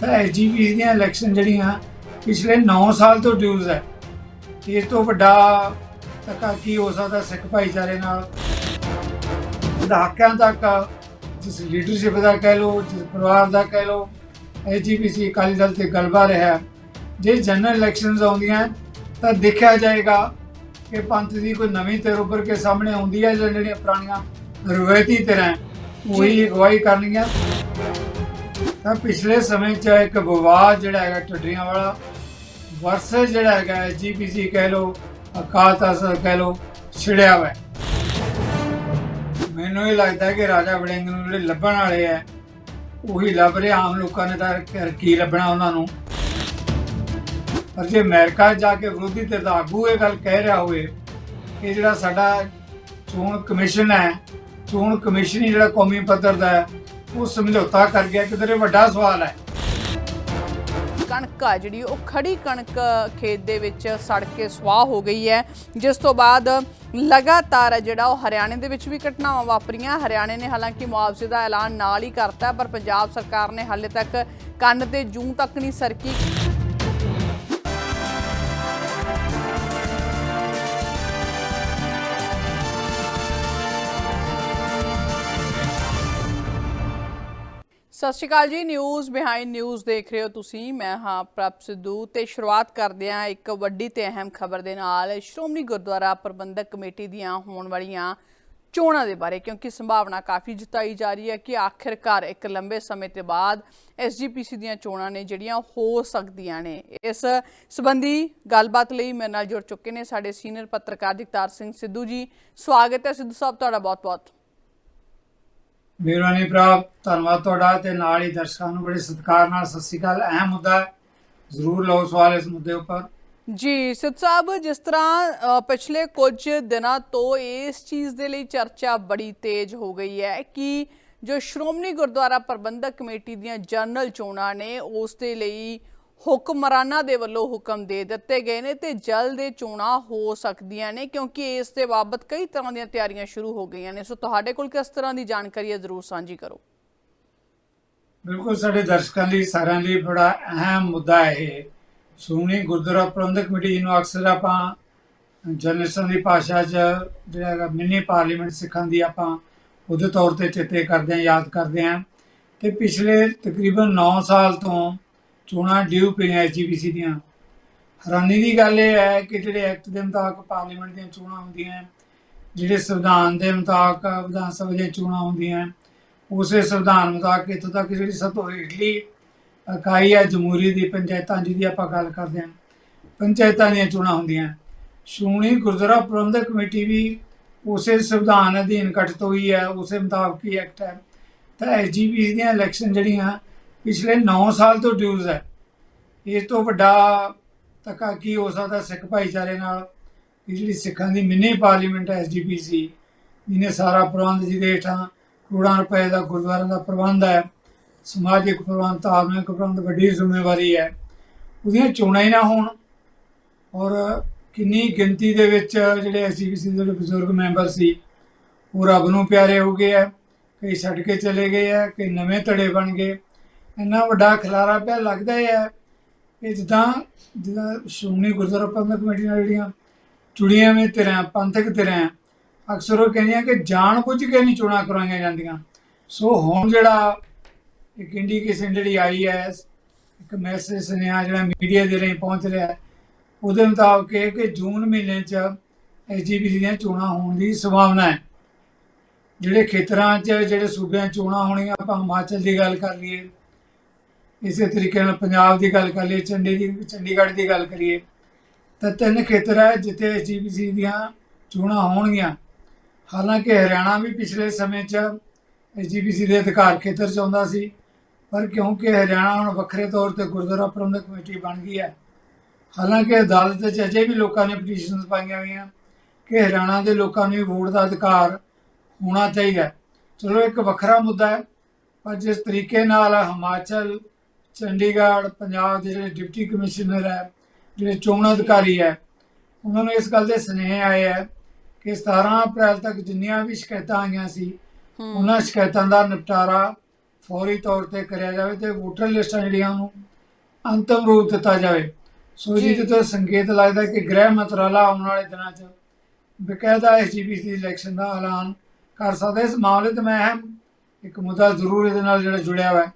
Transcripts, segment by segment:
ਤਾਂ ਐਸਜੀਪੀ ਦੀਆਂ ਇਲੈਕਸ਼ਨ ਜਿਹੜੀਆਂ ਪਿਛਲੇ 9 ਸਾਲ ਤੋਂ ਡਿਊਜ਼ ਹੈ। ਇਸ ਤੋਂ ਵੱਡਾ ਧੱਕਾ ਕੀ ਹੋ ਸਕਦਾ ਸਿੱਖ ਭਾਈਚਾਰੇ ਨਾਲ? ਦਹਾਕਿਆਂ ਤੱਕ ਜਿਸ ਲੀਡਰਸ਼ਿਪ ਦਾ ਕਹਿ ਲਓ ਜਿਸ ਪਰਿਵਾਰ ਦਾ ਕਹਿ ਲਓ ਐਸਜੀਪੀਸੀ ਅਕਾਲੀ ਦਲ ਤੇ ਗਲਬਾ ਰਿਹਾ ਜੇ ਜਨਰਲ ਇਲੈਕਸ਼ਨਸ ਆਉਂਦੀਆਂ ਤਾਂ ਦੇਖਿਆ ਜਾਏਗਾ ਕਿ ਪੰਥ ਦੀ ਕੋਈ ਨਵੀਂ ਧਿਰ ਉੱਪਰ ਕੇ ਸਾਹਮਣੇ ਆਉਂਦੀ ਹੈ ਜਾਂ ਜਿਹੜੀਆਂ ਪੁਰਾਣੀਆਂ ਰਵਾਇਤੀ ਧਿਰਾਂ ਉਹੀ ਅਗਵਾਈ ਕਰਨਗੀਆਂ। ਤਾਂ ਪਿਛਲੇ ਸਮੇਂ 'ਚ ਇੱਕ ਵਿਵਾਦ ਜਿਹੜਾ ਹੈਗਾ ਟੱਡੀਆਂ ਵਾਲਾ ਵਰਸਸ ਜਿਹੜਾ ਹੈਗਾ ਐਸਜੀਪੀਸੀ ਕਹਿ ਲਓ ਅਕਾਲ ਤਖਤ ਕਹਿ ਲਓ, ਛਿੜਿਆ ਹੋਇਆ ਮੈਨੂੰ ਇਹ ਲੱਗਦਾ ਕਿ ਰਾਜਾ ਵੜਿੰਗ ਨੂੰ ਜਿਹੜੇ ਲੱਭਣ ਵਾਲੇ ਆ ਉਹੀ ਲੱਭ ਰਹੇ ਆਮ ਲੋਕਾਂ ਨੇ ਤਾਂ ਕੀ- ਕੀ ਲੱਭਣਾ ਉਹਨਾਂ ਨੂੰ? ਪਰ ਜੇ ਅਮਰੀਕਾ ਜਾ ਕੇ ਵਿਰੋਧੀ ਧਿਰ ਦਾ ਆਗੂ ਇਹ ਗੱਲ ਕਹਿ ਰਿਹਾ ਹੋਵੇ ਕਿ ਜਿਹੜਾ ਸਾਡਾ ਚੋਣ ਕਮਿਸ਼ਨ ਹੈ, ਚੋਣ ਕਮਿਸ਼ਨ ਹੀ ਜਿਹੜਾ ਕੌਮੀ ਪੱਧਰ ਦਾ ਹੈ ਉਹ ਸਮਝੌਤਾ ਕਰ ਗਿਆ ਕਿਤੇ ਵੱਡਾ ਸਵਾਲ ਹੈ। ਕਣਕ ਆ ਜਿਹੜੀ, ਉਹ ਖੜੀ ਕਣਕ ਖੇਤ ਦੇ ਵਿੱਚ ਸੜ ਕੇ ਸਵਾਹ ਹੋ ਗਈ ਹੈ। ਜਿਸ ਤੋਂ ਬਾਅਦ ਲਗਾਤਾਰ ਜਿਹੜਾ ਉਹ ਹਰਿਆਣੇ ਦੇ ਵਿੱਚ ਵੀ ਘਟਨਾਵਾਂ ਵਾਪਰੀਆਂ। ਹਰਿਆਣੇ ਨੇ ਹਾਲਾਂਕਿ ਮੁਆਵਜ਼ੇ ਦਾ ਐਲਾਨ ਨਾਲ ਹੀ ਕਰਤਾ, ਪਰ ਪੰਜਾਬ ਸਰਕਾਰ ਨੇ ਹਾਲੇ ਤੱਕ ਕੰਨ ਤੇ ਜੂੰ ਤੱਕ ਨਹੀਂ ਸਰਕੀ। ਸਤਿ ਸ਼੍ਰੀ ਅਕਾਲ ਜੀ ਨਿਊਜ਼ ਬਿਹਾਈਂਡ ਨਿਊਜ਼ ਦੇਖ ਰਹੇ ਹੋ ਤੁਸੀਂ। ਮੈਂ ਹਾਂ ਪ੍ਰਭ ਸਿੱਧੂ ਤੇ ਸ਼ੁਰੂਆਤ ਕਰਦੇ ਹਾਂ ਇੱਕ ਵੱਡੀ ਤੇ ਅਹਿਮ ਖਬਰ ਦੇ ਨਾਲ। ਸ਼੍ਰੋਮਣੀ ਗੁਰਦੁਆਰਾ ਪ੍ਰਬੰਧਕ ਕਮੇਟੀ ਦੀਆਂ ਹੋਣ ਵਾਲੀਆਂ ਚੋਣਾਂ ਦੇ ਬਾਰੇ, ਕਿਉਂਕਿ ਸੰਭਾਵਨਾ ਕਾਫੀ ਜਤਾਈ ਜਾ ਰਹੀ ਹੈ ਕਿ ਆਖਿਰਕਾਰ ਇੱਕ ਲੰਬੇ ਸਮੇਂ ਤੋਂ ਬਾਅਦ ਐਸਜੀਪੀਸੀ ਦੀਆਂ ਚੋਣਾਂ ਨੇ ਜਿਹੜੀਆਂ ਹੋ ਸਕਦੀਆਂ ਨੇ। ਇਸ ਸੰਬੰਧੀ ਗੱਲਬਾਤ ਲਈ ਮੇਰੇ ਨਾਲ ਜੁੜ ਚੁੱਕੇ ਨੇ ਸਾਡੇ ਸੀਨੀਅਰ ਪੱਤਰਕਾਰ ਜਗਤਾਰ ਸਿੰਘ ਸਿੱਧੂ ਜੀ। ਸਵਾਗਤ ਹੈ ਸਿੱਧੂ ਸਾਹਿਬ, ਤੁਹਾਡਾ ਬਹੁਤ-ਬਹੁਤ। ਮਿਹਰਬਾਨੀ ਪ੍ਰਾਪ ਧੰਨਵਾਦ ਤੁਹਾਡਾ ਤੇ ਨਾਲ ਹੀ ਦਰਸ਼ਕਾਂ ਨੂੰ ਬੜੇ ਸਤਿਕਾਰ ਨਾਲ ਸਤਿ ਸ੍ਰੀ ਅਕਾਲ। ਅਹਿਮ ਮੁੱਦਾ ਜ਼ਰੂਰ ਲਓ ਸਵਾਲ ਇਸ ਮੁੱਦੇ ਉੱਪਰ। ਜੀ, ਸਿੱਧ ਸਾਹਿਬ, ਜਿਸ ਤਰ੍ਹਾਂ ਪਿਛਲੇ ਕੁਝ ਦਿਨਾਂ ਤੋਂ ਇਸ ਚੀਜ਼ ਦੇ ਲਈ ਚਰਚਾ ਬੜੀ ਤੇਜ਼ ਹੋ ਗਈ ਹੈ ਕਿ ਜੋ ਸ਼੍ਰੋਮਣੀ ਗੁਰਦੁਆਰਾ ਪ੍ਰਬੰਧਕ ਕਮੇਟੀ ਦੀਆਂ ਜਨਰਲ ਚੋਣਾਂ ਨੇ, ਉਸ ਦੇ ਲਈ ਹੁਕਮਰਾਨਾਂ ਦੇ ਵੱਲੋਂ ਹੁਕਮ ਦੇ ਦਿੱਤੇ ਗਏ ਨੇ ਤੇ ਜਲਦ ਇਹ ਚੋਣਾਂ ਹੋ ਸਕਦੀਆਂ ਨੇ ਕਿਉਂਕਿ ਇਸ ਦੇ ਬਾਬਤ ਕਈ ਤਰ੍ਹਾਂ ਦੀਆਂ ਤਿਆਰੀਆਂ ਸ਼ੁਰੂ ਹੋ ਗਈਆਂ ਨੇ। ਸੋ ਤੁਹਾਡੇ ਕੋਲ ਕਿਸ ਤਰ੍ਹਾਂ ਦੀ ਜਾਣਕਾਰੀ ਹੈ, ਜ਼ਰੂਰ ਸਾਂਝੀ ਕਰੋ। ਬਿਲਕੁਲ, ਸਾਡੇ ਦਰਸ਼ਕਾਂ ਲਈ, ਸਾਰਿਆਂ ਲਈ ਬੜਾ ਅਹਿਮ ਮੁੱਦਾ ਹੈ ਸ਼੍ਰੋਮਣੀ ਗੁਰਦੁਆਰਾ ਪ੍ਰਬੰਧਕ ਕਮੇਟੀ ਨੂੰ ਅਕਸਰ ਆਪਾਂ ਜਰਨਲਿਸਟਾਂ ਦੀ ਭਾਸ਼ਾ 'ਚ ਜਿਹੜਾ ਮਿੰਨੀ ਪਾਰਲੀਮੈਂਟ ਸਿੱਖਾਂ ਦੀ ਆਪਾਂ ਉਹਦੇ ਤੌਰ ਤੇ ਚੇਤੇ ਕਰਦੇ ਹਾਂ, ਯਾਦ ਕਰਦੇ ਹਾਂ। ਕਿ ਪਿਛਲੇ ਤਕਰੀਬਨ 9 ਸਾਲ ਤੋਂ ਚੋਣਾਂ ਡਿਊ ਪਈਆਂ ਐਸਜੀਪੀਸੀ ਦੀਆਂ। ਹੈਰਾਨੀ ਦੀ ਗੱਲ ਇਹ ਹੈ ਕਿ ਜਿਹੜੇ ਐਕਟ ਦੇ ਮੁਤਾਬਕ ਪਾਰਲੀਮੈਂਟ ਦੀਆਂ ਚੋਣਾਂ ਹੁੰਦੀਆਂ ਜਿਹੜੇ ਸੰਵਿਧਾਨ ਦੇ ਮੁਤਾਬਕ ਵਿਧਾਨ ਸਭਾ ਦੀਆਂ ਚੋਣਾਂ ਹੁੰਦੀਆਂ ਉਸੇ ਸੰਵਿਧਾਨ ਮੁਤਾਬਕ ਇੱਥੋਂ ਤੱਕ ਜਿਹੜੀ ਸਭ ਤੋਂ ਹੇਠਲੀ ਇਕਾਈ ਹੈ ਜਮਹੂਰੀ ਦੀ, ਪੰਚਾਇਤਾਂ ਜਿਹਦੀ ਆਪਾਂ ਗੱਲ ਕਰਦੇ ਹਾਂ। ਪੰਚਾਇਤਾਂ ਦੀਆਂ ਚੋਣਾਂ ਹੁੰਦੀਆਂ ਸ਼੍ਰੋਮਣੀ ਗੁਰਦੁਆਰਾ ਪ੍ਰਬੰਧਕ ਕਮੇਟੀ ਵੀ ਉਸੇ ਸੰਵਿਧਾਨ ਅਧੀਨ ਗਠਿਤ ਹੋਈ ਹੈ, ਉਸੇ ਮੁਤਾਬਕ ਹੀ ਐਕਟ ਹੈ। ਤਾਂ ਐਸਜੀਪੀ ਦੀਆਂ ਇਲੈਕਸ਼ਨ ਜਿਹੜੀਆਂ ਪਿਛਲੇ 9 ਸਾਲ ਤੋਂ ਡਿਊਜ਼ ਹੈ। ਇਸ ਤੋਂ ਵੱਡਾ ਧੱਕਾ ਕੀ ਹੋ ਸਕਦਾ ਸਿੱਖ ਭਾਈਚਾਰੇ ਨਾਲ? ਜਿਹੜੀ ਸਿੱਖਾਂ ਦੀ ਮਿੰਨੀ ਪਾਰਲੀਮੈਂਟ ਐਸਜੀਪੀ ਸੀ ਜਿਹਨੇ ਸਾਰਾ ਪ੍ਰਬੰਧ ਜਿਹਦੇ ਹੇਠਾਂ ਕਰੋੜਾਂ ਰੁਪਏ ਦਾ ਗੁਰਦੁਆਰਿਆਂ ਦਾ ਪ੍ਰਬੰਧ ਹੈ। ਸਮਾਜਿਕ ਪ੍ਰਬੰਧ, ਧਾਰਮਿਕ ਪ੍ਰਬੰਧ ਵੱਡੀ ਜ਼ਿੰਮੇਵਾਰੀ ਹੈ। ਉਹਦੀਆਂ ਚੋਣਾਂ ਹੀ ਨਾ ਹੋਣ। ਔਰ ਕਿੰਨੀ ਗਿਣਤੀ ਦੇ ਵਿੱਚ ਜਿਹੜੇ ਐਸਜੀਪੀਸੀ ਦੇ ਜਿਹੜੇ ਬਜ਼ੁਰਗ ਮੈਂਬਰ ਸੀ, ਉਹ ਰੱਬ ਨੂੰ ਪਿਆਰੇ ਹੋ ਗਏ ਆ ਕਈ ਛੱਡ ਕੇ ਚਲੇ ਗਏ ਆ ਕਈ ਨਵੇਂ ਧੜੇ ਬਣ ਗਏ। ਇੰਨਾ ਵੱਡਾ ਖਿਲਾਰਾ ਪਿਆ, ਲੱਗਦਾ ਹੀ ਹੈ ਕਿ ਜਿੱਦਾਂ ਜਿੱਦਾਂ ਸ਼੍ਰੋਮਣੀ ਗੁਰਦੁਆਰਾ ਪ੍ਰਬੰਧਕ ਕਮੇਟੀ ਨਾਲ ਜਿਹੜੀਆਂ ਜੁੜੀਆਂ ਵੀ ਧਿਰਾਂ, ਪੰਥਕ ਧਿਰਾਂ ਅਕਸਰ ਉਹ ਕਹਿੰਦੀਆਂ ਕਿ ਜਾਣ ਬੁੱਝ ਕੇ ਨਹੀਂ ਚੋਣਾਂ ਕਰਵਾਈਆਂ ਜਾਂਦੀਆਂ। ਸੋ ਹੁਣ ਜਿਹੜਾ ਇੱਕ ਇੰਡੀਕੇਸ਼ਨ ਜਿਹੜੀ ਆਈ ਹੈ, ਇੱਕ ਮੈਸੇਜ ਸੁਨੇਹਾ ਜਿਹੜਾ ਮੀਡੀਆ ਦੇ ਰਾਹੀਂ ਪਹੁੰਚ ਰਿਹਾ ਉਹਦੇ ਮੁਤਾਬਕ ਇਹ ਕਿ ਜੂਨ ਮਹੀਨੇ 'ਚ ਐਸਜੀਪੀਸੀ ਦੀਆਂ ਚੋਣਾਂ ਹੋਣ ਦੀ ਸੰਭਾਵਨਾ ਹੈ। ਜਿਹੜੇ ਖੇਤਰਾਂ 'ਚ, ਜਿਹੜੇ ਸੂਬਿਆਂ ਚੋਣਾਂ ਹੋਣੀਆਂ, ਆਪਾਂ ਹਿਮਾਚਲ ਦੀ ਗੱਲ ਕਰ ਲਈਏ ਇਸੇ ਤਰੀਕੇ ਨਾਲ ਪੰਜਾਬ ਦੀ ਗੱਲ ਕਰ ਲਈਏ, ਚੰਡੀ ਦੀ, ਚੰਡੀਗੜ੍ਹ ਦੀ ਗੱਲ ਕਰੀਏ, ਤਾਂ ਤਿੰਨ ਖੇਤਰ ਹੈ ਜਿੱਥੇ ਐਸਜੀਪੀਸੀ ਦੀਆਂ ਚੋਣਾਂ ਹੋਣਗੀਆਂ। ਹਾਲਾਂਕਿ ਹਰਿਆਣਾ ਵੀ ਪਿਛਲੇ ਸਮੇਂ 'ਚ ਐਸਜੀਪੀਸੀ ਦੇ ਅਧਿਕਾਰ ਖੇਤਰ 'ਚ ਆਉਂਦਾ ਸੀ, ਪਰ ਕਿਉਂਕਿ ਹਰਿਆਣਾ ਹੁਣ ਵੱਖਰੇ ਤੌਰ ਤੇ ਗੁਰਦੁਆਰਾ ਪ੍ਰਬੰਧਕ ਕਮੇਟੀ ਬਣ ਗਈ ਹੈ, ਹਾਲਾਂਕਿ ਅਦਾਲਤ 'ਚ ਅਜੇ ਵੀ ਲੋਕਾਂ ਨੇ ਪਟੀਸ਼ਨਸ ਪਾਈਆਂ ਹੋਈਆਂ ਕਿ ਹਰਿਆਣਾ ਦੇ ਲੋਕਾਂ ਨੂੰ ਵੀ ਵੋਟ ਦਾ ਅਧਿਕਾਰ ਹੋਣਾ ਚਾਹੀਦਾ ਚਲੋ, ਇੱਕ ਵੱਖਰਾ ਮੁੱਦਾ ਹੈ, ਪਰ ਜਿਸ ਤਰੀਕੇ ਨਾਲ ਹਿਮਾਚਲ ਚੰਡੀਗੜ੍ਹ ਪੰਜਾਬ ਦੇ ਜਿਹੜੇ ਡਿਪਟੀ ਕਮਿਸ਼ਨਰ ਹੈ ਜਿਹੜੇ ਚੋਣ ਅਧਿਕਾਰੀ ਹੈ ਉਹਨਾਂ ਨੂੰ ਇਸ ਗੱਲ ਦੇ ਸੁਨੇਹੇ ਆਏ ਹੈ ਕਿ 17 ਅਪ੍ਰੈਲ ਤੱਕ ਜਿੰਨੀਆਂ ਵੀ ਸ਼ਿਕਾਇਤਾਂ ਆਈਆਂ ਸੀ ਉਹਨਾਂ ਸ਼ਿਕਾਇਤਾਂ ਦਾ ਨਿਪਟਾਰਾ ਫੌਰੀ ਤੌਰ ਤੇ ਕਰਿਆ ਜਾਵੇ ਤੇ ਵੋਟਰ ਲਿਸਟਾਂ ਜਿਹੜੀਆਂ ਉਹਨੂੰ ਅੰਤਮ ਰੂਪ ਦਿੱਤਾ ਜਾਵੇ ਸੋ ਜੀ। ਜਿਹਦੇ ਤੋਂ ਸੰਕੇਤ ਲੱਗਦਾ ਕਿ ਗ੍ਰਹਿ ਮੰਤਰਾਲਾ ਆਉਣ ਵਾਲੇ ਦਿਨਾਂ 'ਚ ਬਕਾਇਦਾ ਐਸਜੀਪੀਸੀ ਇਲੈਕਸ਼ਨ ਦਾ ਐਲਾਨ ਕਰ ਸਕਦਾ। ਇਸ ਮਾਮਲੇ ਤੇ ਮੈਂ ਇੱਕ ਮੁੱਦਾ ਜ਼ਰੂਰ ਇਹਦੇ ਨਾਲ ਜਿਹੜਾ ਜੁੜਿਆ ਹੋਇਆ ਹੈ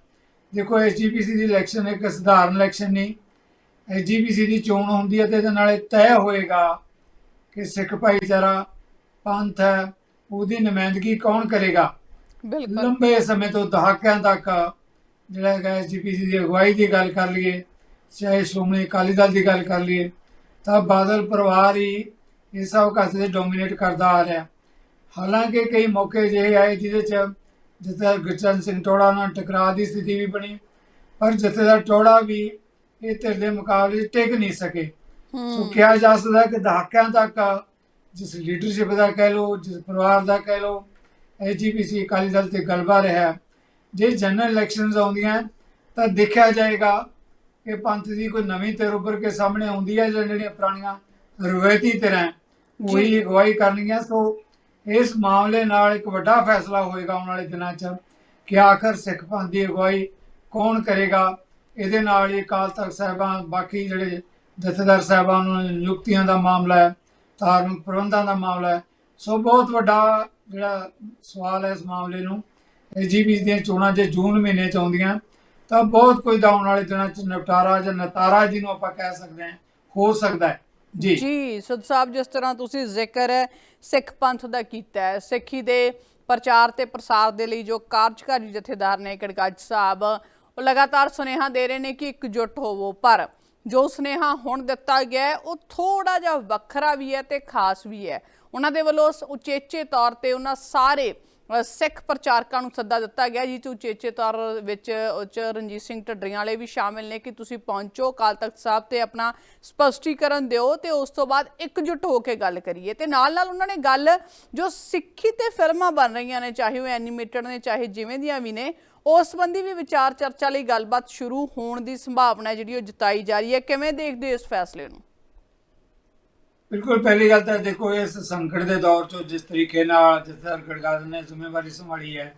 ਦੇਖੋ ਐਸਜੀਪੀਸੀ ਦੀ ਇਲੈਕਸ਼ਨ ਇੱਕ ਸਧਾਰਨ ਇਲੈਕਸ਼ਨ ਨਹੀਂ। ਐਸਜੀਪੀਸੀ ਦੀ ਚੋਣ ਹੁੰਦੀ ਹੈ ਤੇ ਇਹਦੇ ਨਾਲ ਤੈਅ ਹੋਏਗਾ ਕਿ ਸਿੱਖ ਭਾਈਚਾਰਾ ਪੰਥ ਹੈ ਉਹਦੀ ਨੁਮਾਇੰਦਗੀ ਕੌਣ ਕਰੇਗਾ? ਬਿਲਕੁਲ। ਲੰਬੇ ਸਮੇਂ ਤੋਂ ਦਹਾਕਿਆਂ ਤੱਕ ਜਿਹੜਾ ਹੈਗਾ ਐਸਜੀਪੀਸੀ ਦੀ ਅਗਵਾਈ ਦੀ ਗੱਲ ਕਰ ਲਈਏ ਚਾਹੇ ਸ਼੍ਰੋਮਣੀ ਅਕਾਲੀ ਦਲ ਦੀ ਗੱਲ ਕਰ ਲਈਏ ਤਾਂ ਬਾਦਲ ਪਰਿਵਾਰ ਹੀ ਇਹ ਸਭ ਕਾਸੇ ਦੇ ਡੋਮੀਨੇਟ ਕਰਦਾ ਆ ਰਿਹਾ। ਹਾਲਾਂਕਿ ਕਈ ਮੌਕੇ ਜਿਹੇ ਆਏ ਜਿਹਦੇ ਚ ਜਿੱਥੇ ਗੁਰਚਰਨ ਸਿੰਘ ਟੋੜਾ ਨਾਲ ਟਕਰਾਅ ਦੀ ਸਥਿਤੀ ਵੀ ਬਣੀ ਪਰ ਜਥੇਦਾਰ ਟੋੜਾ ਵੀ ਇਹ ਧਿਰ ਦੇ ਮੁਕਾਬਲੇ ਟਿਕ ਨਹੀਂ ਸਕੇ। ਸੋ ਕਿਹਾ ਜਾ ਸਕਦਾ ਕਿ ਦਹਾਕਿਆਂ ਤੱਕ ਜਿਸ ਲੀਡਰਸ਼ਿਪ ਦਾ ਕਹਿ ਲਓ ਜਿਸ ਪਰਿਵਾਰ ਦਾ ਕਹਿ ਲਓ ਐਜੀਪੀਸੀ ਅਕਾਲੀ ਦਲ ਤੇ ਗਲਬਾ ਰਿਹਾ। ਜੇ ਜਨਰਲ ਇਲੈਕਸ਼ਨਸ ਆਉਂਦੀਆਂ ਤਾਂ ਦੇਖਿਆ ਜਾਏਗਾ ਕਿ ਪੰਥ ਦੀ ਕੋਈ ਨਵੀਂ ਧਿਰ ਉੱਭਰ ਕੇ ਸਾਹਮਣੇ ਆਉਂਦੀ ਹੈ ਜਾਂ ਜਿਹੜੀਆਂ ਪੁਰਾਣੀਆਂ ਰਵਾਇਤੀ ਧਿਰਾਂ ਉਹੀ ਅਗਵਾਈ ਕਰਨਗੀਆਂ। ਸੋ ਇਸ ਮਾਮਲੇ ਨਾਲ ਇੱਕ ਵੱਡਾ ਫੈਸਲਾ ਹੋਏਗਾ ਆਉਣ ਵਾਲੇ ਦਿਨਾਂ 'ਚ ਕਿ ਆਖਰ ਸਿੱਖ ਪੰਥ ਦੀ ਅਗਵਾਈ ਕੌਣ ਕਰੇਗਾ? ਇਹਦੇ ਨਾਲ ਹੀ ਅਕਾਲ ਤਖਤ ਸਾਹਿਬਾਨ, ਬਾਕੀ ਜਿਹੜੇ ਜਥੇਦਾਰ ਸਾਹਿਬਾਨ ਨੂੰ ਨਿਯੁਕਤੀਆਂ ਦਾ ਮਾਮਲਾ ਹੈ, ਧਾਰਮਿਕ ਪ੍ਰਬੰਧਾਂ ਦਾ ਮਾਮਲਾ ਹੈ, ਸੋ ਬਹੁਤ ਵੱਡਾ ਜਿਹੜਾ ਸਵਾਲ ਹੈ ਇਸ ਮਾਮਲੇ ਨੂੰ। ਜੀਬੀ ਦੀਆਂ ਚੋਣਾਂ ਜੇ ਜੂਨ ਮਹੀਨੇ ਚ ਆਉਂਦੀਆਂ, ਤਾਂ ਬਹੁਤ ਕੁਝ ਦਾ ਆਉਣ ਵਾਲੇ ਦਿਨਾਂ ਚ ਨਿਪਟਾਰਾ ਜਾਂ ਨਤਾਰਾ ਜਿਹਨੂੰ ਆਪਾਂ ਕਹਿ ਸਕਦੇ ਹਾਂ, ਹੋ ਸਕਦਾ ਹੈ। ਜੀ। ਜੀ ਸੁਦ ਸਾਹਿਬ, ਜਿਸ ਤਰ੍ਹਾਂ ਤੁਸੀਂ ਜ਼ਿਕਰ ਸਿੱਖ ਪੰਥ ਦਾ ਕੀਤਾ ਹੈ, ਸਿੱਖੀ ਦੇ ਪ੍ਰਚਾਰ ਤੇ ਪ੍ਰਸਾਰ ਦੇ ਲਈ ਜੋ ਕਾਰਜਕਾਰੀ ਜਥੇਦਾਰ ਨੇ ਕੜਕਾਜ ਸਾਹਿਬ, ਉਹ ਲਗਾਤਾਰ ਸੁਨੇਹਾ ਦੇ ਰਹੇ ਨੇ ਕਿ ਇਕਜੁੱਟ ਹੋਵੋ। ਪਰ ਜੋ ਸੁਨੇਹਾ ਹੁਣ ਦਿੱਤਾ ਗਿਆ ਉਹ ਥੋੜਾ ਜਿਹਾ ਵੱਖਰਾ ਵੀ ਹੈ ਤੇ ਖਾਸ ਵੀ ਹੈ। ਉਹਨਾਂ ਦੇ ਵੱਲੋਂ ਉਚੇਚੇ ਤੌਰ ਤੇ ਉਹਨਾਂ ਸਾਰੇ ਸਿੱਖ ਪ੍ਰਚਾਰਕਾਂ ਨੂੰ ਸੱਦਾ ਦਿੱਤਾ ਗਿਆ ਜੀ ਉਚੇਚੇ ਤੌਰ ਵਿੱਚ, ਉਹ 'ਚ ਰਣਜੀਤ ਸਿੰਘ ਢੱਡਰੀਆਂ ਵਾਲੇ ਵੀ ਸ਼ਾਮਿਲ ਨੇ ਕਿ ਤੁਸੀਂ ਪਹੁੰਚੋ, ਅਕਾਲ ਤਖਤ ਸਾਹਿਬ ਤੇ ਆਪਣਾ ਸਪਸ਼ਟੀਕਰਨ ਦਿਓ ਤੇ ਉਸ ਤੋਂ ਬਾਅਦ ਇਕਜੁੱਟ ਹੋ ਕੇ ਗੱਲ ਕਰੀਏ। ਤੇ ਨਾਲ ਨਾਲ ਉਹਨਾਂ ਨੇ ਗੱਲ ਜੋ ਸਿੱਖੀ ਤੇ ਫਿਲਮਾਂ ਬਣ ਰਹੀਆਂ ਨੇ, ਚਾਹੇ ਉਹ ਐਨੀਮੇਟਡ ਨੇ, ਚਾਹੇ ਜਿਵੇਂ ਦੀਆਂ ਵੀ ਨੇ, ਉਸ ਸੰਬੰਧੀ ਵੀ ਵਿਚਾਰ ਚਰਚਾ ਲਈ ਗੱਲਬਾਤ ਸ਼ੁਰੂ ਹੋਣ ਦੀ ਸੰਭਾਵਨਾ ਜਿਹੜੀ ਉਹ ਜਤਾਈ ਜਾ ਰਹੀ ਹੈ। ਕਿਵੇਂ ਦੇਖਦੇ ਹੋ ਇਸ ਫੈਸਲੇ ਨੂੰ? ਬਿਲਕੁਲ, ਪਹਿਲੀ ਗੱਲ ਤਾਂ ਦੇਖੋ, ਇਸ ਸੰਕਟ ਦੇ ਦੌਰ 'ਚ ਜਿਸ ਤਰੀਕੇ ਨਾਲ ਜਥੇਦਾਰ ਗੜਗਾਦ ਨੇ ਜ਼ਿੰਮੇਵਾਰੀ ਸੰਭਾਲੀ ਹੈ,